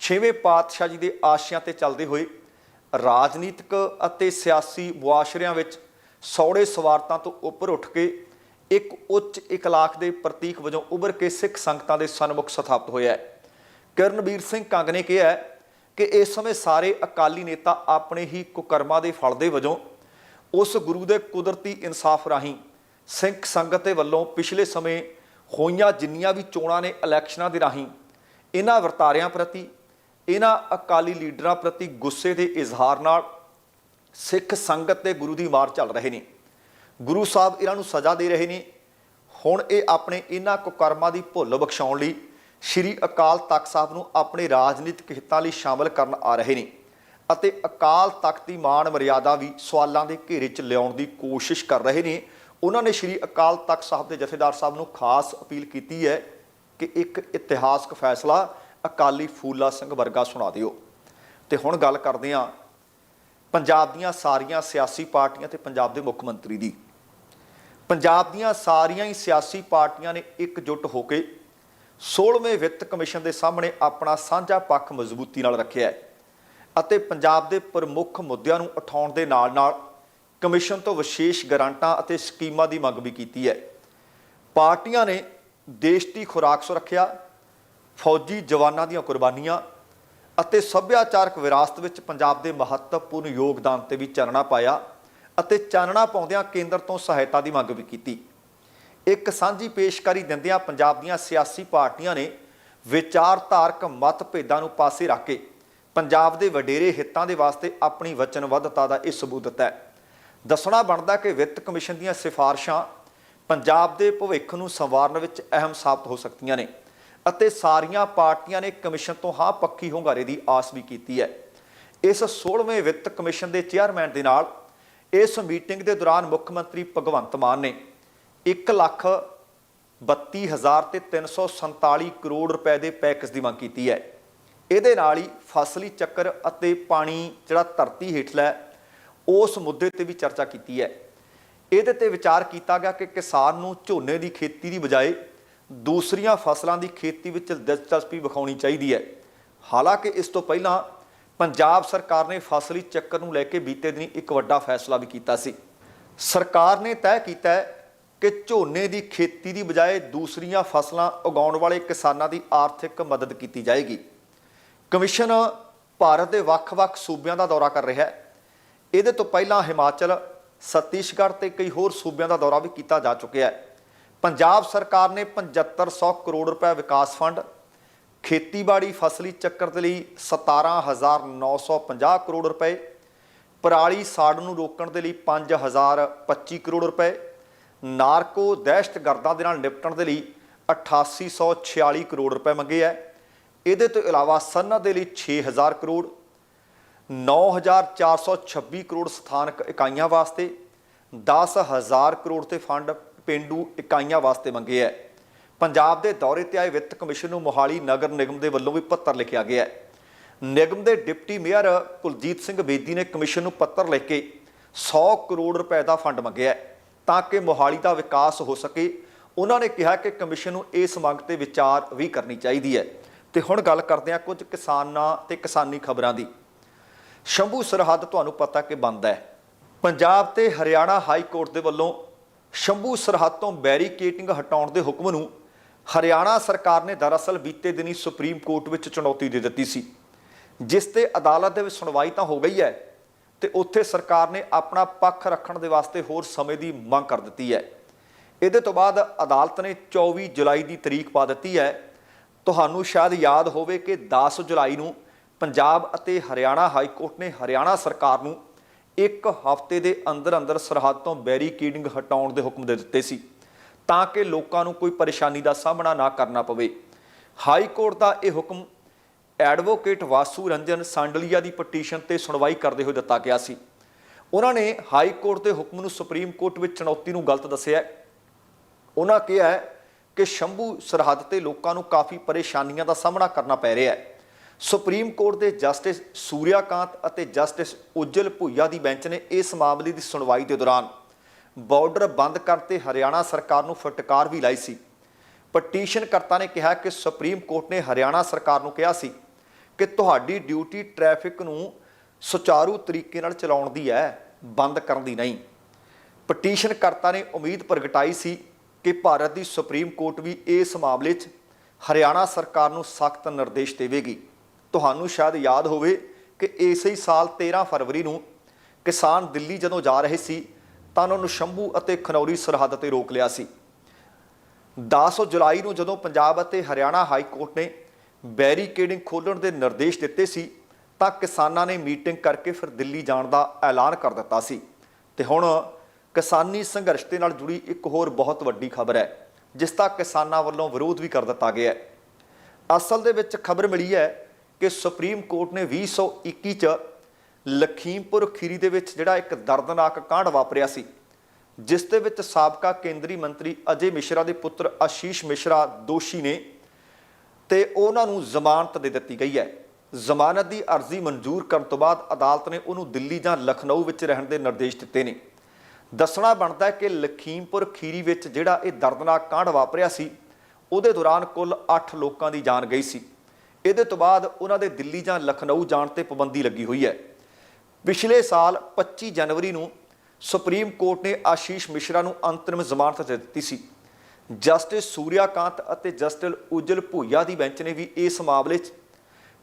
ਛੇਵੇਂ ਪਾਤਸ਼ਾਹ ਜੀ ਦੇ ਆਸ਼ਿਆਂ ਤੇ ਚੱਲਦੇ ਹੋਏ ਰਾਜਨੀਤਿਕ ਅਤੇ ਸਿਆਸੀ ਮੁਆਸ਼ਰਿਆਂ ਵਿੱਚ ਸੌੜੇ ਸਵਾਰਤਾਂ ਤੋਂ ਉੱਪਰ ਉੱਠ ਕੇ ਇੱਕ ਉੱਚ ਇਕਲਾਕ ਦੇ ਪ੍ਰਤੀਕ ਵਜੋਂ ਉਭਰ ਕੇ ਸਿੱਖ ਸੰਗਤਾਂ ਦੇ ਸਨਮੁਖ ਸਥਾਪਿਤ ਹੋਇਆ ਹੈ। ਕਰਨਵੀਰ ਸਿੰਘ ਕੰਗ ਨੇ ਕਿਹਾ ਕਿ ਇਸ ਸਮੇਂ ਸਾਰੇ ਅਕਾਲੀ ਨੇਤਾ ਆਪਣੇ ਹੀ ਕੁਕਰਮਾਂ ਦੇ ਫਲ ਦੇ ਵਜੋਂ ਉਸ ਗੁਰੂ ਦੇ ਕੁਦਰਤੀ ਇਨਸਾਫ ਰਾਹੀਂ ਸਿੱਖ ਸੰਗਤ ਦੇ ਵੱਲੋਂ ਪਿਛਲੇ ਸਮੇਂ ਹੋਈਆਂ ਜਿੰਨੀਆਂ ਵੀ ਚੋਣਾਂ ਨੇ ਇਲੈਕਸ਼ਨਾਂ ਦੇ ਰਾਹੀਂ, ਇਹਨਾਂ ਵਰਤਾਰਿਆਂ ਪ੍ਰਤੀ, ਇਹਨਾਂ ਅਕਾਲੀ ਲੀਡਰਾਂ ਪ੍ਰਤੀ ਗੁੱਸੇ ਦੇ ਇਜ਼ਹਾਰ ਨਾਲ ਸਿੱਖ ਸੰਗਤ ਤੇ ਗੁਰੂ ਦੀ ਮਾਰ ਚੱਲ ਰਹੇ ਨੇ। ਗੁਰੂ ਸਾਹਿਬ ਇਹਨਾਂ ਨੂੰ ਸਜ਼ਾ ਦੇ ਰਹੇ ਨੇ। ਹੁਣ ਇਹ ਆਪਣੇ ਇਹਨਾਂ ਕੁਕਰਮਾਂ ਦੀ ਭੁੱਲ ਬਖਸ਼ਾਉਣ ਲਈ ਸ੍ਰੀ ਅਕਾਲ ਤਖਤ ਸਾਹਿਬ ਨੂੰ ਆਪਣੇ ਰਾਜਨੀਤਿਕ ਹਿੱਤਾਂ ਲਈ ਸ਼ਾਮਲ ਕਰਨ ਆ ਰਹੇ ਨੇ ਅਤੇ ਅਕਾਲ ਤਖਤ ਦੀ ਮਾਣ ਮਰਿਆਦਾ ਵੀ ਸਵਾਲਾਂ ਦੇ ਘੇਰੇ 'ਚ ਲਿਆਉਣ ਦੀ ਕੋਸ਼ਿਸ਼ ਕਰ ਰਹੇ ਨੇ। ਉਹਨਾਂ ਨੇ ਸ੍ਰੀ ਅਕਾਲ ਤਖਤ ਸਾਹਿਬ ਦੇ ਜਥੇਦਾਰ ਸਾਹਿਬ ਨੂੰ ਖਾਸ ਅਪੀਲ ਕੀਤੀ ਹੈ ਕਿ ਇੱਕ ਇਤਿਹਾਸਕ ਫੈਸਲਾ ਅਕਾਲੀ ਫੂਲਾ ਸਿੰਘ ਵਰਗਾ ਸੁਣਾ ਦਿਓ। ਤੇ ਹੁਣ ਗੱਲ ਕਰਦੇ ਹਾਂ ਪੰਜਾਬ ਦੀਆਂ ਸਾਰੀਆਂ ਸਿਆਸੀ ਪਾਰਟੀਆਂ ਤੇ ਪੰਜਾਬ ਦੇ ਮੁੱਖ ਮੰਤਰੀ ਦੀ। ਪੰਜਾਬ ਦੀਆਂ ਸਾਰੀਆਂ ਹੀ ਸਿਆਸੀ ਪਾਰਟੀਆਂ ਨੇ ਇਕਜੁੱਟ ਹੋ ਕੇ 16ਵੇਂ ਵਿੱਤ ਕਮਿਸ਼ਨ ਦੇ ਸਾਹਮਣੇ ਆਪਣਾ ਸਾਂਝਾ ਪੱਖ ਮਜ਼ਬੂਤੀ ਨਾਲ ਰੱਖਿਆ ਹੈ ਅਤੇ ਪੰਜਾਬ ਦੇ ਪ੍ਰਮੁੱਖ ਮੁੱਦਿਆਂ ਨੂੰ ਉਠਾਉਣ ਦੇ ਨਾਲ-ਨਾਲ ਕਮਿਸ਼ਨ ਤੋਂ ਵਿਸ਼ੇਸ਼ ਗਰੰਟਾਂ ਅਤੇ ਸਕੀਮਾਂ ਦੀ ਮੰਗ ਵੀ ਕੀਤੀ ਹੈ। ਪਾਰਟੀਆਂ ਨੇ ਦੇਸ਼ ਦੀ ਖੁਰਾਕ ਸੁਰੱਖਿਆ, ਫੌਜੀ ਜਵਾਨਾਂ ਦੀਆਂ ਕੁਰਬਾਨੀਆਂ ਅਤੇ ਸੱਭਿਆਚਾਰਕ ਵਿਰਾਸਤ ਵਿੱਚ ਪੰਜਾਬ ਦੇ ਮਹੱਤਵਪੂਰਨ ਯੋਗਦਾਨ ਤੇ ਵੀ ਚਾਨਣਾ ਪਾਇਆ ਅਤੇ ਚਾਨਣਾ ਪਾਉਂਦਿਆਂ ਕੇਂਦਰ ਤੋਂ ਸਹਾਇਤਾ ਦੀ ਮੰਗ ਵੀ ਕੀਤੀ। ਇੱਕ ਸਾਂਝੀ ਪੇਸ਼ਕਾਰੀ ਦਿੰਦਿਆਂ ਪੰਜਾਬ ਦੀਆਂ ਸਿਆਸੀ ਪਾਰਟੀਆਂ ਨੇ ਵਿਚਾਰਧਾਰਕ ਮਤਭੇਦਾਂ ਨੂੰ ਪਾਸੇ ਰੱਖ ਕੇ ਪੰਜਾਬ ਦੇ ਵਡੇਰੇ ਹਿੱਤਾਂ ਦੇ ਵਾਸਤੇ ਆਪਣੀ ਵਚਨਬੱਧਤਾ ਦਾ ਇਹ ਸਬੂਤ ਦਿੱਤਾ ਹੈ। ਦੱਸਣਾ ਬਣਦਾ ਕਿ ਵਿੱਤ ਕਮਿਸ਼ਨ ਦੀਆਂ ਸਿਫਾਰਸ਼ਾਂ ਪੰਜਾਬ ਦੇ ਭਵਿੱਖ ਨੂੰ ਸੰਵਾਰਨ ਵਿੱਚ ਅਹਿਮ ਸਾਬਤ ਹੋ ਸਕਦੀਆਂ ਨੇ। ਅਤੇ ਸਾਰੀਆਂ ਪਾਰਟੀਆਂ ਨੇ ਕਮਿਸ਼ਨ ਤੋਂ ਹਾਂ ਪੱਕੀ ਹੁੰਗਾਰੇ ਦੀ ਆਸ ਵੀ ਕੀਤੀ ਹੈ। ਇਸ 16ਵੇਂ ਵਿੱਤ ਕਮਿਸ਼ਨ ਦੇ ਚੇਅਰਮੈਨ ਦੇ ਨਾਲ ਇਸ ਮੀਟਿੰਗ ਦੇ ਦੌਰਾਨ ਮੁੱਖ ਮੰਤਰੀ ਭਗਵੰਤ ਮਾਨ ਨੇ 1 ਲੱਖ 32000 ਤੇ 347 ਕਰੋੜ ਰੁਪਏ ਦੇ ਪੈਕੇਜ ਦੀ ਮੰਗ ਕੀਤੀ ਹੈ। ਇਹਦੇ ਨਾਲ ਹੀ ਫਸਲੀ ਚੱਕਰ ਅਤੇ ਪਾਣੀ ਜਿਹੜਾ ਧਰਤੀ ਹੇਠਲਾ ਉਸ ਮੁੱਦੇ ਤੇ ਵੀ ਚਰਚਾ ਕੀਤੀ ਹੈ। ਇਹਦੇ ਤੇ ਵਿਚਾਰ ਕੀਤਾ ਗਿਆ ਕਿ ਕਿਸਾਨ ਨੂੰ ਝੋਨੇ ਦੀ ਖੇਤੀ ਦੀ ਬਜਾਏ ਦੂਸਰੀਆਂ ਫਸਲਾਂ ਦੀ ਖੇਤੀ ਵਿੱਚ ਦਿਲਚਸਪੀ ਵਿਖਾਉਣੀ ਚਾਹੀਦੀ ਹੈ। ਹਾਲਾਂਕਿ ਇਸ ਤੋਂ ਪਹਿਲਾਂ ਪੰਜਾਬ ਸਰਕਾਰ ਨੇ ਫਸਲੀ ਚੱਕਰ ਨੂੰ ਲੈ ਕੇ ਬੀਤੇ ਦਿਨੀ ਇੱਕ ਵੱਡਾ ਫੈਸਲਾ ਵੀ ਕੀਤਾ ਸੀ। ਸਰਕਾਰ ਨੇ ਤੈਅ ਕੀਤਾ ਕਿ ਝੋਨੇ ਦੀ ਖੇਤੀ ਦੀ ਬਜਾਏ ਦੂਸਰੀਆਂ ਫਸਲਾਂ ਉਗਾਉਣ ਵਾਲੇ ਕਿਸਾਨਾਂ ਦੀ ਆਰਥਿਕ ਮਦਦ ਕੀਤੀ ਜਾਏਗੀ। ਕਮਿਸ਼ਨ ਭਾਰਤ ਦੇ ਵੱਖ-ਵੱਖ ਸੂਬਿਆਂ ਦਾ ਦੌਰਾ ਕਰ ਰਿਹਾ ਹੈ। ਇਹਦੇ ਤੋਂ ਪਹਿਲਾਂ ਹਿਮਾਚਲ, ਛੱਤੀਸਗੜ੍ਹ ਤੇ ਕਈ ਹੋਰ ਸੂਬਿਆਂ ਦਾ ਦੌਰਾ ਵੀ ਕੀਤਾ ਜਾ ਚੁੱਕਿਆ ਹੈ। ਪੰਜਾਬ ਸਰਕਾਰ ਨੇ 7500 ਕਰੋੜ ਰੁਪਏ ਵਿਕਾਸ ਫੰਡ, ਖੇਤੀਬਾੜੀ ਫਸਲੀ ਚੱਕਰ ਦੇ ਲਈ 17950 ਕਰੋੜ ਰੁਪਏ, ਪਰਾਲੀ ਸਾੜ ਨੂੰ ਰੋਕਣ ਦੇ ਲਈ 5025 ਕਰੋੜ ਰੁਪਏ, ਨਾਰਕੋ ਦਹਿਸ਼ਤਗਰਦਾਂ ਦੇ ਨਾਲ ਨਿਪਟਣ ਦੇ ਲਈ 8846 ਕਰੋੜ ਰੁਪਏ ਮੰਗੇ ਹੈ ਇਹਦੇ ਤੋਂ ਇਲਾਵਾ ਸਨਅਤ ਦੇ ਲਈ 6000 ਕਰੋੜ 9426 ਕਰੋੜ ਸਥਾਨਕ ਇਕਾਈਆਂ ਵਾਸਤੇ 10000 ਕਰੋੜ ਤੇ ਫੰਡ ਪਿੰਡੂ ਇਕਾਈਆਂ ਵਾਸਤੇ ਮੰਗੇ ਹੈ। ਪੰਜਾਬ ਦੇ ਦੌਰੇ ਤੇ ਆਏ ਵਿੱਤ ਕਮਿਸ਼ਨ ਨੂੰ ਮੋਹਾਲੀ ਨਗਰ ਨਿਗਮ ਦੇ ਵੱਲੋਂ ਵੀ ਪੱਤਰ ਲਿਖਿਆ ਗਿਆ ਹੈ। ਨਿਗਮ ਦੇ ਡਿਪਟੀ ਮੇਅਰ ਕੁਲਜੀਤ ਸਿੰਘ ਬੇਦੀ ਨੇ ਕਮਿਸ਼ਨ ਨੂੰ ਪੱਤਰ ਲਿਖ ਕੇ 100 ਕਰੋੜ ਰੁਪਏ ਦਾ ਫੰਡ ਮੰਗਿਆ ਤਾਂ ਕਿ ਮੋਹਾਲੀ ਦਾ ਵਿਕਾਸ ਹੋ ਸਕੇ। ਉਹਨਾਂ ਨੇ ਕਿਹਾ ਕਿ ਕਮਿਸ਼ਨ ਨੂੰ ਇਸ ਮੰਗ ਤੇ ਵਿਚਾਰ ਵੀ ਕਰਨੀ ਚਾਹੀਦੀ ਹੈ। ਤੇ ਹੁਣ ਗੱਲ ਕਰਦੇ ਹਾਂ ਕੁਝ ਕਿਸਾਨਾਂ ਤੇ ਕਿਸਾਨੀ ਖਬਰਾਂ ਦੀ। ਸ਼ੰਭੂ ਸਰਹੱਦ ਤੁਹਾਨੂੰ ਪਤਾ ਕਿ ਬੰਦ ਹੈ। ਪੰਜਾਬ ਤੇ ਹਰਿਆਣਾ ਹਾਈ ਕੋਰਟ ਦੇ ਵੱਲੋਂ ਸ਼ੰਭੂ ਸਰਹੱਦ ਤੋਂ ਬੈਰੀਕੇਟਿੰਗ ਹਟਾਉਣ ਦੇ ਹੁਕਮ ਨੂੰ ਹਰਿਆਣਾ ਸਰਕਾਰ ਨੇ ਦਰਅਸਲ ਬੀਤੇ ਦਿਨੀ ਸੁਪਰੀਮ ਕੋਰਟ ਵਿੱਚ ਚੁਣੌਤੀ ਦੇ ਦਿੱਤੀ ਸੀ। ਜਿਸ ਤੇ ਅਦਾਲਤ ਦੇ ਵਿੱਚ ਸੁਣਵਾਈ ਤਾਂ ਹੋ ਗਈ ਹੈ ਤੇ ਉੱਥੇ ਸਰਕਾਰ ਨੇ ਆਪਣਾ ਪੱਖ ਰੱਖਣ ਦੇ ਵਾਸਤੇ ਹੋਰ ਸਮੇਂ ਦੀ ਮੰਗ ਕਰ ਦਿੱਤੀ ਹੈ। ਇਹਦੇ ਤੋਂ ਬਾਅਦ ਅਦਾਲਤ ਨੇ 24 ਜੁਲਾਈ ਦੀ ਤਰੀਕ ਪਾ ਦਿੱਤੀ ਹੈ। ਤੁਹਾਨੂੰ ਸ਼ਾਇਦ ਯਾਦ ਹੋਵੇ ਕਿ 10 ਜੁਲਾਈ ਨੂੰ ਪੰਜਾਬ ਅਤੇ ਹਰਿਆਣਾ ਹਾਈ ਕੋਰਟ ਨੇ ਹਰਿਆਣਾ ਸਰਕਾਰ ਨੂੰ ਇੱਕ ਹਫ਼ਤੇ ਦੇ ਅੰਦਰ ਅੰਦਰ ਸਰਹੱਦ ਤੋਂ ਬੈਰੀਕੇਡਿੰਗ ਹਟਾਉਣ ਦੇ ਹੁਕਮ ਦੇ ਦਿੱਤੇ ਸੀ, ਤਾਂ ਕਿ ਲੋਕਾਂ ਨੂੰ ਕੋਈ ਪਰੇਸ਼ਾਨੀ ਦਾ ਸਾਹਮਣਾ ਨਾ ਕਰਨਾ ਪਵੇ। ਹਾਈ ਕੋਰਟ ਦਾ ਇਹ ਹੁਕਮ ਐਡਵੋਕੇਟ ਵਾਸੂ ਰੰਜਨ ਸਾਂਡਲੀਆ ਦੀ ਪਟੀਸ਼ਨ ਤੇ ਸੁਣਵਾਈ ਕਰਦੇ ਹੋਏ ਦਿੱਤਾ ਗਿਆ ਸੀ। ਉਹਨਾਂ ਨੇ ਹਾਈ ਕੋਰਟ ਦੇ ਹੁਕਮ ਨੂੰ ਸੁਪਰੀਮ ਕੋਰਟ ਵਿੱਚ ਚੁਣੌਤੀ ਨੂੰ ਗਲਤ ਦੱਸਿਆ ਉਹਨਾਂ ਕਿਹਾ ਕਿ ਸ਼ੰਭੂ ਸਰਹੱਦ ਤੇ ਲੋਕਾਂ ਨੂੰ ਕਾਫੀ ਪਰੇਸ਼ਾਨੀਆਂ ਦਾ ਸਾਹਮਣਾ ਕਰਨਾ ਪੈ ਰਿਹਾ ਹੈ। ਸੁਪਰੀਮ ਕੋਰਟ ਦੇ ਜਸਟਿਸ ਸੂਰਿਆਕਾਂਤ ਅਤੇ ਜਸਟਿਸ ਉਜਲ ਭੁਈਆ ਦੀ ਬੈਂਚ ਨੇ ਇਸ ਮਾਮਲੇ ਦੀ ਸੁਣਵਾਈ ਦੇ ਦੌਰਾਨ ਬਾਰਡਰ ਬੰਦ ਕਰਨ ਤੇ ਹਰਿਆਣਾ ਸਰਕਾਰ ਨੂੰ ਫਟਕਾਰ ਵੀ ਲਾਈ ਸੀ। ਪਟੀਸ਼ਨਕਰਤਾ ਨੇ ਕਿਹਾ ਕਿ ਸੁਪਰੀਮ ਕੋਰਟ ਨੇ ਹਰਿਆਣਾ ਸਰਕਾਰ ਨੂੰ ਕਿਹਾ ਸੀ ਕਿ ਤੁਹਾਡੀ ਡਿਊਟੀ ਟ੍ਰੈਫਿਕ ਨੂੰ ਸੁਚਾਰੂ ਤਰੀਕੇ ਨਾਲ ਚਲਾਉਣ ਦੀ ਹੈ, ਬੰਦ ਕਰਨ ਦੀ ਨਹੀਂ। ਪਟੀਸ਼ਨਕਰਤਾ ਨੇ ਉਮੀਦ ਪ੍ਰਗਟਾਈ ਸੀ ਕਿ ਭਾਰਤ ਦੀ ਸੁਪਰੀਮ ਕੋਰਟ ਵੀ ਇਸ ਮਾਮਲੇ 'ਚ ਹਰਿਆਣਾ ਸਰਕਾਰ ਨੂੰ ਸਖਤ ਨਿਰਦੇਸ਼ ਦੇਵੇਗੀ। ਤੁਹਾਨੂੰ ਸ਼ਾਇਦ ਯਾਦ ਹੋਵੇ ਕਿ ਇਸੇ ਹੀ ਸਾਲ 13 ਫਰਵਰੀ ਨੂੰ ਕਿਸਾਨ ਦਿੱਲੀ ਜਦੋਂ ਜਾ ਰਹੇ ਸੀ, ਤਾਂ ਉਹਨਾਂ ਨੂੰ ਸ਼ੰਭੂ ਅਤੇ ਖਨੌਰੀ ਸਰਹੱਦ ਤੇ ਰੋਕ ਲਿਆ ਸੀ। 10 ਜੁਲਾਈ ਨੂੰ ਜਦੋਂ ਪੰਜਾਬ ਅਤੇ ਹਰਿਆਣਾ ਹਾਈ ਕੋਰਟ ਨੇ ਬੈਰੀਕੇਡਿੰਗ ਖੋਲ੍ਹਣ ਦੇ ਨਿਰਦੇਸ਼ ਦਿੱਤੇ ਸੀ, ਤਾਂ ਕਿਸਾਨਾਂ ਨੇ ਮੀਟਿੰਗ ਕਰਕੇ ਫਿਰ ਦਿੱਲੀ ਜਾਣ ਦਾ ਐਲਾਨ ਕਰ ਦਿੱਤਾ ਸੀ। ਤੇ ਹੁਣ ਕਿਸਾਨੀ ਸੰਘਰਸ਼ ਦੇ ਨਾਲ ਜੁੜੀ ਇੱਕ ਹੋਰ ਬਹੁਤ ਵੱਡੀ ਖਬਰ ਹੈ, ਜਿਸ ਦਾ ਕਿਸਾਨਾਂ ਵੱਲੋਂ ਵਿਰੋਧ ਵੀ ਕਰ ਦਿੱਤਾ ਗਿਆ ਹੈ। ਅਸਲ ਦੇ ਵਿੱਚ ਖਬਰ ਮਿਲੀ ਹੈ ਕਿ ਸੁਪਰੀਮ ਕੋਰਟ ਨੇ 2021 ਚ ਲਖੀਮਪੁਰ ਖੀਰੀ ਦੇ ਵਿੱਚ ਜਿਹੜਾ ਇੱਕ ਦਰਦਨਾਕ ਕਾਂਡ ਵਾਪਰਿਆ ਸੀ, ਜਿਸ ਦੇ ਵਿੱਚ ਸਾਬਕਾ ਕੇਂਦਰੀ ਮੰਤਰੀ ਅਜੇ ਮਿਸ਼ਰਾ ਦੇ ਪੁੱਤਰ ਆਸ਼ੀਸ਼ ਮਿਸ਼ਰਾ ਦੋਸ਼ੀ ਨੇ ਤੇ ਉਹਨਾਂ ਨੂੰ ਜ਼ਮਾਨਤ ਦੇ ਦਿੱਤੀ ਗਈ ਹੈ। ਜ਼ਮਾਨਤ ਦੀ ਅਰਜ਼ੀ ਮਨਜ਼ੂਰ ਕਰਨ ਤੋਂ ਬਾਅਦ ਅਦਾਲਤ ਨੇ ਉਹਨੂੰ ਦਿੱਲੀ ਜਾਂ ਲਖਨਊ ਵਿੱਚ ਰਹਿਣ ਦੇ ਨਿਰਦੇਸ਼ ਦਿੱਤੇ ਨੇ। ਦੱਸਣਾ ਬਣਦਾ ਹੈ ਕਿ ਲਖੀਮਪੁਰ ਖੀਰੀ ਵਿੱਚ ਜਿਹੜਾ ਇਹ ਦਰਦਨਾਕ ਕਾਂਡ ਵਾਪਰਿਆ ਸੀ, ਉਹਦੇ ਦੌਰਾਨ ਕੁੱਲ 8 ਲੋਕਾਂ ਦੀ ਜਾਨ ਗਈ ਸੀ। ਇਹਦੇ ਤੋਂ ਬਾਅਦ ਉਹਨਾਂ ਦੇ ਦਿੱਲੀ ਜਾਂ ਲਖਨਊ ਜਾਣ ਤੇ ਪਾਬੰਦੀ ਲੱਗੀ ਹੋਈ ਹੈ। ਪਿਛਲੇ ਸਾਲ 25 ਜਨਵਰੀ ਨੂੰ ਸੁਪਰੀਮ ਕੋਰਟ ਨੇ ਆਸ਼ੀਸ਼ ਮਿਸ਼ਰਾ ਨੂੰ ਅੰਤਰਿਮ ਜ਼ਮਾਨਤ ਦੇ ਦਿੱਤੀ ਸੀ। ਜਸਟਿਸ ਸੂਰਿਆਕਾਂਤ ਅਤੇ ਜਸਟਿਸ ਉਜਲ ਭੁਈਆ ਦੀ ਬੈਂਚ ਨੇ ਵੀ ਇਸ ਮਾਮਲੇ 'ਚ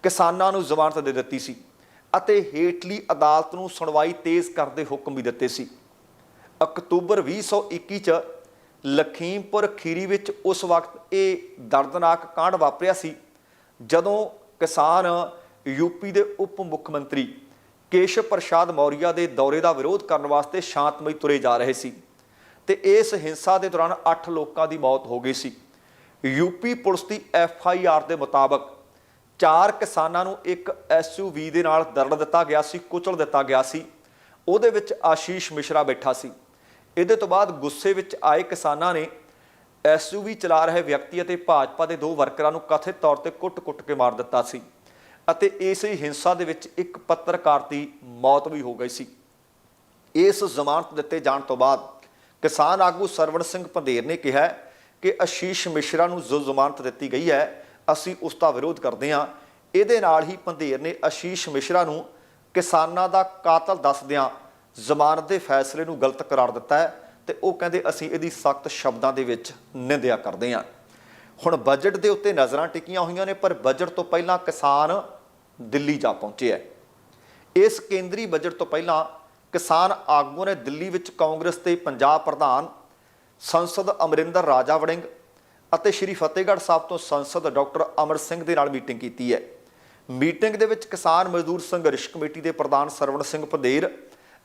ਕਿਸਾਨਾਂ ਨੂੰ ਜ਼ਮਾਨਤ ਦੇ ਦਿੱਤੀ ਸੀ ਅਤੇ ਹੇਠਲੀ ਅਦਾਲਤ ਨੂੰ ਸੁਣਵਾਈ ਤੇਜ਼ ਕਰਨ ਦੇ ਹੁਕਮ ਵੀ ਦਿੱਤੇ ਸੀ। ਅਕਤੂਬਰ 2021 ਚ ਲਖੀਮਪੁਰ ਖੀਰੀ ਵਿੱਚ ਉਸ ਵਕਤ ਇਹ ਦਰਦਨਾਕ ਕਾਂਡ ਵਾਪਰਿਆ ਸੀ ਜਦੋਂ ਕਿਸਾਨ ਯੂਪੀ ਦੇ ਉਪ ਮੁੱਖ ਮੰਤਰੀ ਕੇਸ਼ਵ ਪ੍ਰਸ਼ਾਦ ਮੌਰੀਆ ਦੇ ਦੌਰੇ ਦਾ ਵਿਰੋਧ ਕਰਨ ਵਾਸਤੇ ਸ਼ਾਂਤਮਈ ਤੁਰੇ ਜਾ ਰਹੇ ਸੀ ਤੇ ਇਸ ਹਿੰਸਾ ਦੇ ਦੌਰਾਨ 8 ਲੋਕਾਂ ਦੀ ਮੌਤ ਹੋ ਗਈ ਸੀ। ਯੂਪੀ ਪੁਲਿਸ ਦੀ ਐਫ ਆਈ ਆਰ ਦੇ ਮੁਤਾਬਕ ਚਾਰ ਕਿਸਾਨਾਂ ਨੂੰ ਇੱਕ ਐਸਯੂਵੀ ਦੇ ਨਾਲ ਦਰੜ ਦਿੱਤਾ ਗਿਆ ਸੀ, ਕੁਚਲ ਦਿੱਤਾ ਗਿਆ ਸੀ। ਉਹਦੇ ਵਿੱਚ ਆਸ਼ੀਸ਼ ਮਿਸ਼ਰਾ ਬੈਠਾ ਸੀ। ਇਹਦੇ ਤੋਂ ਬਾਅਦ ਗੁੱਸੇ ਵਿੱਚ ਆਏ ਕਿਸਾਨਾਂ ਨੇ ਐਸਯੂਵੀ ਚਲਾ ਰਹੇ ਵਿਅਕਤੀ ਅਤੇ ਭਾਜਪਾ ਦੇ ਦੋ ਵਰਕਰਾਂ ਨੂੰ ਕਥਿਤ ਤੌਰ ਤੇ ਕੁੱਟ-ਕੁੱਟ ਕੇ ਮਾਰ ਦਿੱਤਾ ਸੀ ਅਤੇ ਇਸੇ ਹਿੰਸਾ ਦੇ ਵਿੱਚ ਇੱਕ ਪੱਤਰਕਾਰ ਦੀ ਮੌਤ ਵੀ ਹੋ ਗਈ ਸੀ। ਇਸ ਜ਼ਮਾਨਤ ਦਿੱਤੇ ਜਾਣ ਤੋਂ ਬਾਅਦ ਕਿਸਾਨ ਆਗੂ ਸਰਵਣ ਸਿੰਘ ਪੰਧੇਰ ਨੇ ਕਿਹਾ ਕਿ ਆਸ਼ੀਸ਼ ਮਿਸ਼ਰਾ ਨੂੰ ਜੋ ਜ਼ਮਾਨਤ ਦਿੱਤੀ ਗਈ ਹੈ, ਅਸੀਂ ਉਸ ਦਾ ਵਿਰੋਧ ਕਰਦੇ ਹਾਂ। ਇਹਦੇ ਨਾਲ ਹੀ ਪੰਧੇਰ ਨੇ ਅਸ਼ੀਸ਼ ਮਿਸ਼ਰਾ ਨੂੰ ਕਿਸਾਨਾਂ ਦਾ ਕਾਤਲ ਦੱਸਦਿਆਂ ਜ਼ਮਾਨਤ ਦੇ ਫੈਸਲੇ ਨੂੰ ਗਲਤ ਕਰਾਰ ਦਿੱਤਾ ਹੈ। ਤੇ ਉਹ ਕਹਿੰਦੇ ਅਸੀਂ ਇਹਦੀ ਸਖਤ ਸ਼ਬਦਾਂ ਦੇ ਵਿੱਚ ਨਿੰਦਿਆ ਕਰਦੇ ਹਾਂ। ਹੁਣ ਬਜਟ ਦੇ ਉੱਤੇ ਨਜ਼ਰਾਂ ਟਿਕੀਆਂ ਹੋਈਆਂ ਨੇ, ਪਰ ਬਜਟ ਤੋਂ ਪਹਿਲਾਂ ਕਿਸਾਨ ਦਿੱਲੀ ਜਾ ਪਹੁੰਚੇ ਹੈ। ਇਸ ਕੇਂਦਰੀ ਬਜਟ ਤੋਂ ਪਹਿਲਾਂ ਕਿਸਾਨ ਆਗੂਆਂ ਨੇ ਦਿੱਲੀ ਵਿੱਚ ਕਾਂਗਰਸ ਤੇ ਪੰਜਾਬ ਪ੍ਰਧਾਨ ਸੰਸਦ ਅਮਰਿੰਦਰ ਰਾਜਾ ਵੜਿੰਗ ਅਤੇ ਸ਼੍ਰੀ ਫਤਿਹਗੜ੍ਹ ਸਾਹਿਬ ਤੋਂ ਸੰਸਦ ਡਾਕਟਰ ਅਮਰ ਸਿੰਘ ਦੇ ਨਾਲ ਮੀਟਿੰਗ ਕੀਤੀ ਹੈ। ਮੀਟਿੰਗ ਦੇ ਵਿੱਚ ਕਿਸਾਨ ਮਜ਼ਦੂਰ ਸੰਘਰਸ਼ ਕਮੇਟੀ ਦੇ ਪ੍ਰਧਾਨ ਸਰਵਣ ਸਿੰਘ ਪੰਧੇਰ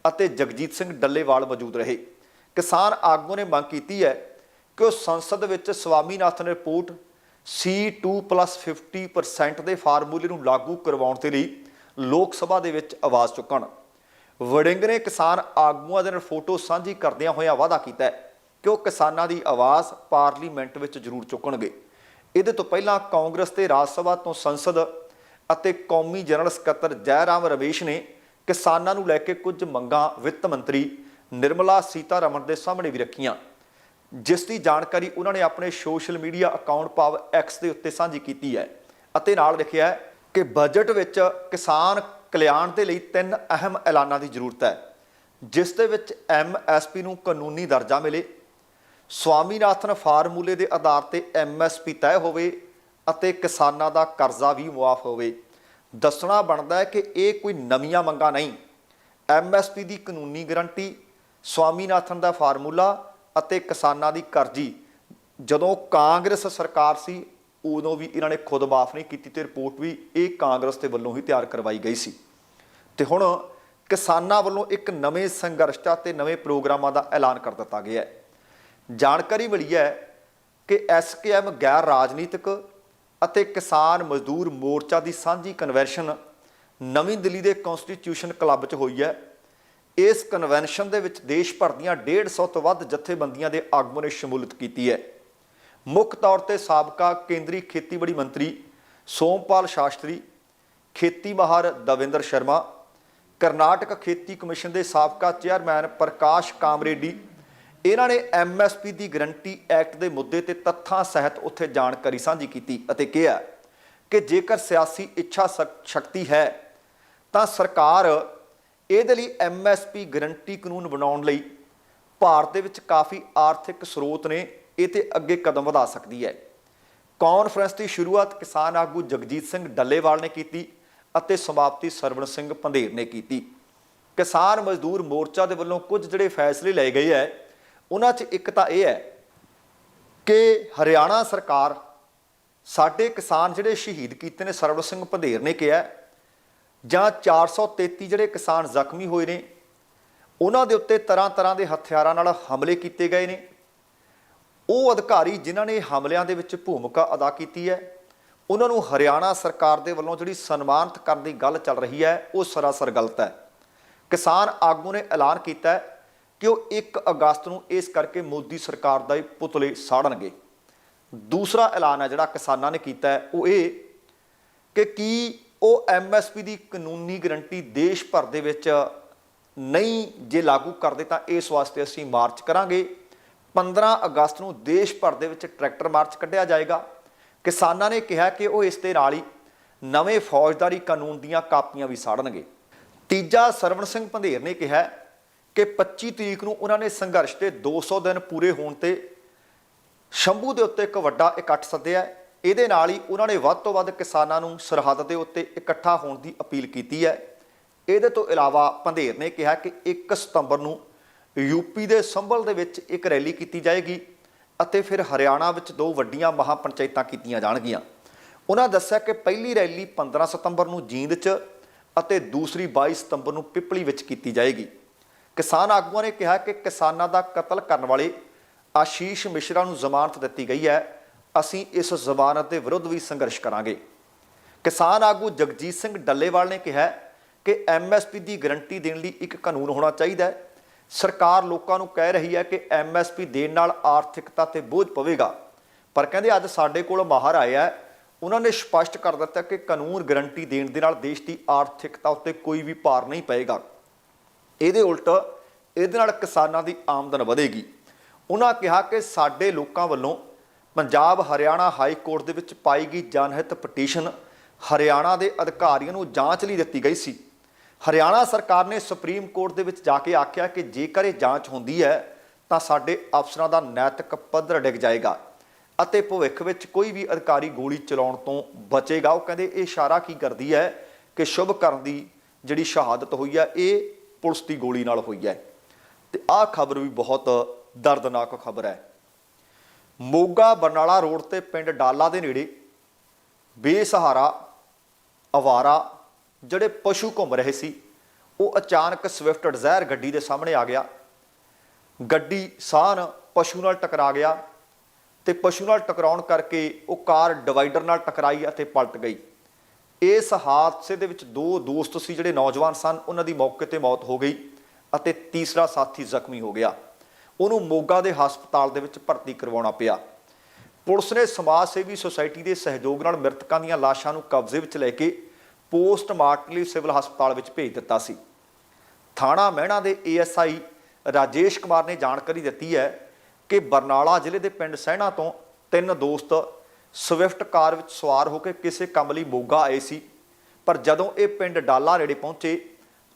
ਅਤੇ ਜਗਜੀਤ ਸਿੰਘ ਡੱਲੇਵਾਲ ਮੌਜੂਦ ਰਹੇ। ਕਿਸਾਨ ਆਗੂਆਂ ਨੇ ਮੰਗ ਕੀਤੀ ਹੈ ਕਿ ਉਹ ਸੰਸਦ ਵਿੱਚ ਸਵਾਮੀਨਾਥਨ ਰਿਪੋਰਟ C2+50% ਦੇ ਫਾਰਮੂਲੇ ਨੂੰ ਲਾਗੂ ਕਰਵਾਉਣ ਦੇ ਲਈ ਲੋਕ ਸਭਾ ਦੇ ਵਿੱਚ ਆਵਾਜ਼ ਚੁੱਕਣ। ਵੜਿੰਗ ਨੇ ਕਿਸਾਨ ਆਗੂਆਂ ਦੇ ਨਾਲ ਫੋਟੋ ਸਾਂਝੀ ਕਰਦਿਆਂ ਹੋਇਆਂ ਵਾਅਦਾ ਕੀਤਾ ਹੈ ਕਿ ਉਹ ਕਿਸਾਨਾਂ ਦੀ ਆਵਾਜ਼ ਪਾਰਲੀਮੈਂਟ ਵਿੱਚ ਜ਼ਰੂਰ ਚੁੱਕਣਗੇ। ਇਹਦੇ ਤੋਂ ਪਹਿਲਾਂ ਕਾਂਗਰਸ ਤੇ ਰਾਜ ਸਭਾ ਤੋਂ ਸੰਸਦ ਅਤੇ ਕੌਮੀ ਜਨਰਲ ਸਕੱਤਰ ਜੈਰਾਮ ਰਵੇਸ਼ ਨੇ ਕਿਸਾਨਾਂ ਨੂੰ ਲੈ ਕੇ ਕੁਝ ਮੰਗਾਂ ਵਿੱਤ ਮੰਤਰੀ ਨਿਰਮਲਾ ਸੀਤਾਰਮਨ ਦੇ ਸਾਹਮਣੇ ਵੀ ਰੱਖੀਆਂ। ਜਿਸ ਦੀ ਜਾਣਕਾਰੀ ਉਹਨਾਂ ਨੇ ਆਪਣੇ ਸੋਸ਼ਲ ਮੀਡੀਆ ਅਕਾਊਂਟ ਪਾਵ ਐਕਸ ਦੇ ਉੱਤੇ ਸਾਂਝੀ ਕੀਤੀ ਹੈ ਅਤੇ ਨਾਲ ਲਿਖਿਆ ਹੈ ਕਿ ਬਜਟ ਵਿੱਚ ਕਿਸਾਨ ਕਲਿਆਣ ਦੇ ਲਈ ਤਿੰਨ ਅਹਿਮ ਐਲਾਨਾਂ ਦੀ ਜ਼ਰੂਰਤ ਹੈ, ਜਿਸ ਦੇ ਵਿੱਚ ਐਮਐਸਪੀ ਨੂੰ ਕਾਨੂੰਨੀ ਦਰਜਾ ਮਿਲੇ, ਸਵਾਮੀਨਾਥਨ ਫਾਰਮੂਲੇ ਦੇ ਆਧਾਰ ਤੇ ਐਮਐਸਪੀ ਤੈਅ ਹੋਵੇ ਅਤੇ ਕਿਸਾਨਾਂ ਦਾ ਕਰਜ਼ਾ ਵੀ ਮੁਆਫ ਹੋਵੇ। ਦੱਸਣਾ ਬਣਦਾ ਹੈ ਕਿ ਇਹ ਕੋਈ ਨਵੀਆਂ ਮੰਗਾਂ ਨਹੀਂ ਐਮਐਸਪੀ ਦੀ ਕਾਨੂੰਨੀ ਗਰੰਟੀ ਸਵਾਮੀਨਾਥਨ ਦਾ ਫਾਰਮੂਲਾ ਅਤੇ ਕਿਸਾਨਾਂ ਦੀ ਕਰਜ਼ੀ। ਜਦੋਂ ਕਾਂਗਰਸ ਸਰਕਾਰ ਸੀ, ਉਦੋਂ ਵੀ ਇਹਨਾਂ ਨੇ ਖੁਦ ਮਾਫ ਨਹੀਂ ਕੀਤੀ ਤੇ ਰਿਪੋਰਟ ਵੀ ਇਹ ਕਾਂਗਰਸ ਦੇ ਵੱਲੋਂ ਹੀ ਤਿਆਰ ਕਰਵਾਈ ਗਈ ਸੀ। ਤੇ ਹੁਣ ਕਿਸਾਨਾਂ ਵੱਲੋਂ ਇੱਕ ਨਵੇਂ ਸੰਘਰਸ਼ਾਂ ਤੇ ਨਵੇਂ ਪ੍ਰੋਗਰਾਮਾਂ ਦਾ ਐਲਾਨ ਕਰ ਦਿੱਤਾ ਗਿਆ ਹੈ। ਜਾਣਕਾਰੀ ਮਿਲੀ ਹੈ ਕਿ ਐਸਕੇਐਮ ਗੈਰ ਰਾਜਨੀਤਿਕ ਅਤੇ ਕਿਸਾਨ ਮਜ਼ਦੂਰ ਮੋਰਚਾ ਦੀ ਸਾਂਝੀ ਕਨਵੈਨਸ਼ਨ ਨਵੀਂ ਦਿੱਲੀ ਦੇ ਕਨਸਟੀਟਿਊਸ਼ਨ ਕਲੱਬ 'ਚ ਹੋਈ ਹੈ। ਇਸ ਕਨਵੈਨਸ਼ਨ ਦੇ ਵਿੱਚ ਦੇਸ਼ ਭਰ ਦੀਆਂ 150 ਤੋਂ ਵੱਧ ਜਥੇਬੰਦੀਆਂ ਦੇ ਆਗੂਆਂ ਨੇ ਸ਼ਮੂਲੀਅਤ ਕੀਤੀ ਹੈ। ਮੁੱਖ ਤੌਰ ਤੇ ਸਾਬਕਾ ਕੇਂਦਰੀ ਖੇਤੀਬਾੜੀ ਮੰਤਰੀ ਸੋਮਪਾਲ ਸ਼ਾਸਤਰੀ, ਖੇਤੀ ਮਾਹਰ ਦਵਿੰਦਰ ਸ਼ਰਮਾ, ਕਰਨਾਟਕ ਖੇਤੀ ਕਮਿਸ਼ਨ ਦੇ ਸਾਬਕਾ ਚੇਅਰਮੈਨ ਪ੍ਰਕਾਸ਼ ਕਾਮਰੇਡੀ, ਇਹਨਾਂ ਨੇ ਐਮਐਸਪੀ ਦੀ ਗਰੰਟੀ ਐਕਟ ਦੇ ਮੁੱਦੇ ਤੇ ਤੱਥਾਂ ਸਹਿਤ ਉੱਥੇ ਜਾਣਕਾਰੀ ਸਾਂਝੀ ਕੀਤੀ ਅਤੇ ਕਿਹਾ ਕਿ ਜੇਕਰ ਸਿਆਸੀ ਇੱਛਾ ਸ਼ਕ- ਸ਼ਕਤੀ ਹੈ, ਤਾਂ ਸਰਕਾਰ ਇਹਦੇ ਲਈ ਐਮਐਸਪੀ ਗਰੰਟੀ ਕਾਨੂੰਨ ਬਣਾਉਣ ਲਈ ਭਾਰਤ ਦੇ ਵਿੱਚ ਕਾਫੀ ਆਰਥਿਕ ਸਰੋਤ ਨੇ ਇਹ ਤੇ ਅੱਗੇ ਕਦਮ ਵਧਾ ਸਕਦੀ ਹੈ। ਕਾਨਫਰੰਸ ਦੀ ਸ਼ੁਰੂਆਤ ਕਿਸਾਨ ਆਗੂ ਜਗਜੀਤ ਸਿੰਘ ਡੱਲੇਵਾਲ ਨੇ ਕੀਤੀ ਅਤੇ ਸਮਾਪਤੀ ਸਰਵਣ ਸਿੰਘ ਪੰਧੇਰ ਨੇ ਕੀਤੀ। ਕਿਸਾਨ ਮਜ਼ਦੂਰ ਮੋਰਚਾ ਦੇ ਵੱਲੋਂ ਕੁਝ ਜਿਹੜੇ ਫੈਸਲੇ ਲਏ ਗਏ ਹੈ, ਉਹਨਾਂ 'ਚ ਇੱਕ ਤਾਂ ਇਹ ਹੈ ਕਿ ਹਰਿਆਣਾ ਸਰਕਾਰ ਸਾਡੇ ਕਿਸਾਨ ਜਿਹੜੇ ਸ਼ਹੀਦ ਕੀਤੇ ਨੇ ਸਰਵਣ ਸਿੰਘ ਪੰਧੇਰ ਨੇ ਕਿਹਾ ਜਾਂ 433 ਜਿਹੜੇ ਕਿਸਾਨ ਜ਼ਖਮੀ ਹੋਏ ਨੇ, ਉਹਨਾਂ ਦੇ ਉੱਤੇ ਤਰ੍ਹਾਂ ਤਰ੍ਹਾਂ ਦੇ ਹਥਿਆਰਾਂ ਨਾਲ ਹਮਲੇ ਕੀਤੇ ਗਏ ਨੇ। ਉਹ ਅਧਿਕਾਰੀ ਜਿਨ੍ਹਾਂ ਨੇ ਹਮਲਿਆਂ ਦੇ ਵਿੱਚ ਭੂਮਿਕਾ ਅਦਾ ਕੀਤੀ ਹੈ, ਉਹਨਾਂ ਨੂੰ ਹਰਿਆਣਾ ਸਰਕਾਰ ਦੇ ਵੱਲੋਂ ਜਿਹੜੀ ਸਨਮਾਨਿਤ ਕਰਨ ਦੀ ਗੱਲ ਚੱਲ ਰਹੀ ਹੈ, ਉਹ ਸਰਾਸਰ ਗਲਤ ਹੈ। ਕਿਸਾਨ ਆਗੂ ਨੇ ਐਲਾਨ ਕੀਤਾ ਕਿ ਉਹ 1 ਅਗਸਤ ਨੂੰ ਇਸ ਕਰਕੇ ਮੋਦੀ ਸਰਕਾਰ ਦਾ ਹੀ ਪੁਤਲੇ ਸਾੜਨਗੇ। ਦੂਸਰਾ ਐਲਾਨ ਹੈ ਜਿਹੜਾ ਕਿਸਾਨਾਂ ਨੇ ਕੀਤਾ ਉਹ ਇਹ ਕਿ ਕੀ ਉਹ ਐਮਐਸਪੀ ਦੀ ਕਾਨੂੰਨੀ ਗਰੰਟੀ ਦੇਸ਼ ਭਰ ਦੇ ਵਿੱਚ ਨਹੀਂ ਜੇ ਲਾਗੂ ਕਰਦੇ ਤਾਂ ਇਸ ਵਾਸਤੇ ਅਸੀਂ ਮਾਰਚ ਕਰਾਂਗੇ। 15 ਅਗਸਤ ਨੂੰ ਦੇਸ਼ ਭਰ ਦੇ ਵਿੱਚ ਟਰੈਕਟਰ ਮਾਰਚ ਕੱਢਿਆ ਜਾਏਗਾ। ਕਿਸਾਨਾਂ ਨੇ ਕਿਹਾ ਕਿ ਉਹ ਇਸ ਦੇ ਨਾਲ ਹੀ ਨਵੇਂ ਫੌਜਦਾਰੀ ਕਾਨੂੰਨ ਦੀਆਂ ਕਾਪੀਆਂ ਵੀ ਸਾੜਨਗੇ। ਤੀਜਾ ਸਰਵਣ ਸਿੰਘ ਪੰਧੇਰ ਨੇ ਕਿਹਾ ਕਿ 25 ਤਰੀਕ ਨੂੰ ਉਹਨਾਂ ਨੇ ਸੰਘਰਸ਼ ਦੇ 200 ਦਿਨ ਪੂਰੇ ਹੋਣ ਤੇ ਸ਼ੰਭੂ ਦੇ ਉੱਤੇ ਇੱਕ ਵੱਡਾ ਇਕੱਠ ਸੱਦਿਆ ਇਹਦੇ ਨਾਲ ਹੀ ਉਹਨਾਂ ਨੇ ਵੱਧ ਤੋਂ ਵੱਧ ਕਿਸਾਨਾਂ ਨੂੰ ਸਰਹੱਦ ਦੇ ਉੱਤੇ ਇਕੱਠਾ ਹੋਣ ਦੀ ਅਪੀਲ ਕੀਤੀ ਹੈ। ਇਹਦੇ ਤੋਂ ਇਲਾਵਾ ਪੰਧੇਰ ਨੇ ਕਿਹਾ ਕਿ 1 ਸਤੰਬਰ ਨੂੰ ਯੂਪੀ ਦੇ ਸੰਭਲ ਦੇ ਵਿੱਚ ਇੱਕ ਰੈਲੀ ਕੀਤੀ ਜਾਏਗੀ ਅਤੇ ਫਿਰ ਹਰਿਆਣਾ ਵਿੱਚ ਦੋ ਵੱਡੀਆਂ ਮਹਾ ਪੰਚਾਇਤਾਂ ਕੀਤੀਆਂ ਜਾਣਗੀਆਂ। ਉਹਨਾਂ ਦੱਸਿਆ ਕਿ ਪਹਿਲੀ ਰੈਲੀ 15 ਸਤੰਬਰ ਨੂੰ ਜੀਂਦ 'ਚ ਅਤੇ ਦੂਸਰੀ 22 ਸਤੰਬਰ ਨੂੰ ਪਿਪਲੀ ਵਿੱਚ ਕੀਤੀ ਜਾਏਗੀ। ਕਿਸਾਨ ਆਗੂਆਂ ਨੇ ਕਿਹਾ ਕਿ ਕਿਸਾਨਾਂ ਦਾ ਕਤਲ ਕਰਨ ਵਾਲੇ ਆਸ਼ੀਸ਼ ਮਿਸ਼ਰਾ ਨੂੰ ਜ਼ਮਾਨਤ ਦਿੱਤੀ ਗਈ ਹੈ ਅਸੀਂ ਇਸ ਜ਼ਮਾਨਤ ਦੇ ਵਿਰੁੱਧ ਵੀ ਸੰਘਰਸ਼ ਕਰਾਂਗੇ। ਕਿਸਾਨ ਆਗੂ ਜਗਜੀਤ ਸਿੰਘ ਡੱਲੇਵਾਲ ਨੇ ਕਿਹਾ ਕਿ ਐਮਐਸਪੀ ਦੀ ਗਰੰਟੀ ਦੇਣ ਲਈ ਇੱਕ ਕਾਨੂੰਨ ਹੋਣਾ ਚਾਹੀਦਾ ਹੈ। ਸਰਕਾਰ ਲੋਕਾਂ ਨੂੰ ਕਹਿ ਰਹੀ ਹੈ ਕਿ ਐਮਐਸਪੀ ਦੇਣ ਨਾਲ ਆਰਥਿਕਤਾ ਤੇ ਬੋਝ ਪਵੇਗਾ। ਪਰ ਕਹਿੰਦੇ ਅੱਜ ਸਾਡੇ ਕੋਲ ਮਾਹਰ ਆਇਆ ਉਹਨਾਂ ਨੇ ਸਪਸ਼ਟ ਕਰ ਦਿੱਤਾ ਕਿ ਕਾਨੂੰਨ ਗਰੰਟੀ ਦੇਣ ਦੇ ਨਾਲ ਦੇਸ਼ ਦੀ ਆਰਥਿਕਤਾ ਉੱਤੇ ਕੋਈ ਵੀ ਭਾਰ ਨਹੀਂ ਪਏਗਾ। ਇਹਦੇ ਉਲਟ ਇਹਦੇ ਨਾਲ ਕਿਸਾਨਾਂ ਦੀ ਆਮਦਨ ਵਧੇਗੀ। ਉਹਨਾਂ ਕਿਹਾ ਕਿ ਸਾਡੇ ਲੋਕਾਂ ਵੱਲੋਂ ਪੰਜਾਬ ਹਰਿਆਣਾ ਹਾਈ ਕੋਰਟ ਦੇ ਵਿੱਚ ਪਾਈ ਗਈ ਜਨਹਿਤ ਪਟੀਸ਼ਨ ਹਰਿਆਣਾ ਦੇ ਅਧਿਕਾਰੀਆਂ ਨੂੰ ਜਾਂਚ ਲਈ ਦਿੱਤੀ ਗਈ ਸੀ। ਹਰਿਆਣਾ ਸਰਕਾਰ ਨੇ ਸੁਪਰੀਮ ਕੋਰਟ ਦੇ ਵਿੱਚ ਜਾ ਕੇ ਆਖਿਆ ਕਿ ਜੇਕਰ ਇਹ ਜਾਂਚ ਹੁੰਦੀ ਹੈ, ਤਾਂ ਸਾਡੇ ਅਫਸਰਾਂ ਦਾ ਨੈਤਿਕ ਪੱਧਰ ਡਿੱਗ ਜਾਏਗਾ ਅਤੇ ਭਵਿੱਖ ਵਿੱਚ ਕੋਈ ਵੀ ਅਧਿਕਾਰੀ ਗੋਲੀ ਚਲਾਉਣ ਤੋਂ ਬਚੇਗਾ। ਉਹ ਕਹਿੰਦੇ, ਇਹ ਇਸ਼ਾਰਾ ਕੀ ਕਰਦੀ ਹੈ ਕਿ ਸ਼ੁਭ ਕਰਨ ਦੀ ਜਿਹੜੀ ਸ਼ਹਾਦਤ ਹੋਈ ਹੈ, ਇਹ ਪੁਲਿਸ ਦੀ ਗੋਲੀ ਨਾਲ ਹੋਈ ਹੈ। ਤੇ ਆਹ ਖਬਰ ਵੀ ਬਹੁਤ ਦਰਦਨਾਕ ਖਬਰ ਹੈ। ਮੋਗਾ ਬਰਨਾਲਾ ਰੋਡ ਤੇ ਪਿੰਡ ਡਾਲਾ ਦੇ ਨੇੜੇ ਬੇਸਹਾਰਾ ਅਵਾਰਾ ਜਿਹੜੇ ਪਸ਼ੂ ਘੁੰਮ ਰਹੇ ਸੀ, ਉਹ ਅਚਾਨਕ ਸਵਿਫਟ ਡਿਜ਼ਾਇਰ ਗੱਡੀ ਦੇ ਸਾਹਮਣੇ ਆ ਗਿਆ। ਗੱਡੀ ਸਾਨ ਪਸ਼ੂ ਨਾਲ ਟਕਰਾ ਗਿਆ ਤੇ ਪਸ਼ੂ ਨਾਲ ਟਕਰਾਉਣ ਕਰਕੇ ਉਹ ਕਾਰ ਡਿਵਾਈਡਰ ਨਾਲ ਟਕਰਾਈ ਅਤੇ ਪਲਟ ਗਈ। ਇਸ ਹਾਦਸੇ ਦੇ ਵਿੱਚ ਦੋ ਦੋਸਤ ਸੀ ਜਿਹੜੇ ਨੌਜਵਾਨ ਸਨ, ਉਹਨਾਂ ਦੀ ਮੌਕੇ ਤੇ ਮੌਤ ਹੋ ਗਈ ਅਤੇ ਤੀਸਰਾ ਸਾਥੀ ਜ਼ਖਮੀ ਹੋ ਗਿਆ। ਉਹਨੂੰ ਮੋਗਾ ਦੇ ਹਸਪਤਾਲ ਦੇ ਵਿੱਚ ਭਰਤੀ ਕਰਵਾਉਣਾ ਪਿਆ। ਪੁਲਿਸ ਨੇ ਸਮਾਜ ਸੇਵੀ ਸੁਸਾਇਟੀ ਦੇ ਸਹਿਯੋਗ ਨਾਲ ਮ੍ਰਿਤਕਾਂ ਦੀਆਂ ਲਾਸ਼ਾਂ ਨੂੰ ਕਬਜ਼ੇ ਵਿੱਚ ਲੈ ਕੇ ਪੋਸਟਮਾਰਟਮ ਲਈ ਸਿਵਲ ਹਸਪਤਾਲ ਵਿੱਚ ਭੇਜ ਦਿੱਤਾ ਸੀ। ਥਾਣਾ ਮਹਿਣਾ ਦੇ ਏਐਸਆਈ ਰਾਜੇਸ਼ ਕੁਮਾਰ ਨੇ ਜਾਣਕਾਰੀ ਦਿੱਤੀ ਹੈ ਕਿ ਬਰਨਾਲਾ ਜ਼ਿਲ੍ਹੇ ਦੇ ਪਿੰਡ ਸਹਿਣਾ ਤੋਂ ਤਿੰਨ ਦੋਸਤ ਸਵਿਫਟ ਕਾਰ ਵਿੱਚ ਸਵਾਰ ਹੋ ਕੇ ਕਿਸੇ ਕੰਮ ਲਈ ਮੋਗਾ ਆਏ ਸੀ। ਪਰ ਜਦੋਂ ਇਹ ਪਿੰਡ ਡਾਲਾ ਨੇੜੇ ਪਹੁੰਚੇ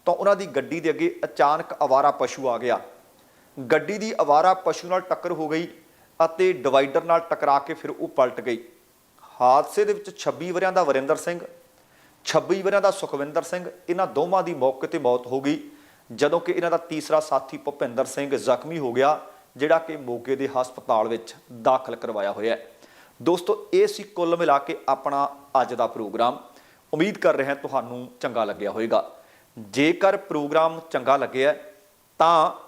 ਤਾਂ ਉਹਨਾਂ ਦੀ ਗੱਡੀ ਦੇ ਅੱਗੇ ਅਚਾਨਕ ਅਵਾਰਾ ਪਸ਼ੂ ਆ ਗਿਆ। ਗੱਡੀ ਦੀ ਅਵਾਰਾ ਪਸ਼ੂ ਨਾਲ ਟੱਕਰ ਹੋ ਗਈ ਅਤੇ ਡਿਵਾਈਡਰ ਨਾਲ ਟਕਰਾ ਕੇ ਫਿਰ ਉਹ ਪਲਟ ਗਈ। ਹਾਦਸੇ ਦੇ ਵਿੱਚ 26 ਵਰਿਆਂ ਦਾ ਵਰਿੰਦਰ ਸਿੰਘ 26 ਵਰਿਆਂ ਦਾ ਸੁਖਵਿੰਦਰ ਸਿੰਘ, ਇਹਨਾਂ ਦੋਵਾਂ ਦੀ ਮੌਕੇ ਤੇ ਮੌਤ ਹੋ ਗਈ, ਜਦੋਂ ਕਿ ਇਹਨਾਂ ਦਾ ਤੀਸਰਾ ਸਾਥੀ ਭੁਪਿੰਦਰ ਸਿੰਘ ਜ਼ਖਮੀ ਹੋ ਗਿਆ, ਜਿਹੜਾ ਕਿ ਮੋਗੇ ਦੇ ਹਸਪਤਾਲ ਵਿੱਚ ਦਾਖਲ ਕਰਵਾਇਆ ਹੋਇਆ ਹੈ। ਦੋਸਤੋ, ਇਹ ਸੀ ਕੁੱਲ ਮਿਲਾ ਕੇ ਆਪਣਾ ਅੱਜ ਦਾ ਪ੍ਰੋਗਰਾਮ। ਉਮੀਦ ਕਰ ਰਹੇ ਹਾਂ ਤੁਹਾਨੂੰ ਚੰਗਾ ਲੱਗਿਆ ਹੋਵੇਗਾ। ਜੇਕਰ ਪ੍ਰੋਗਰਾਮ ਚੰਗਾ ਲੱਗਿਆ ਤਾਂ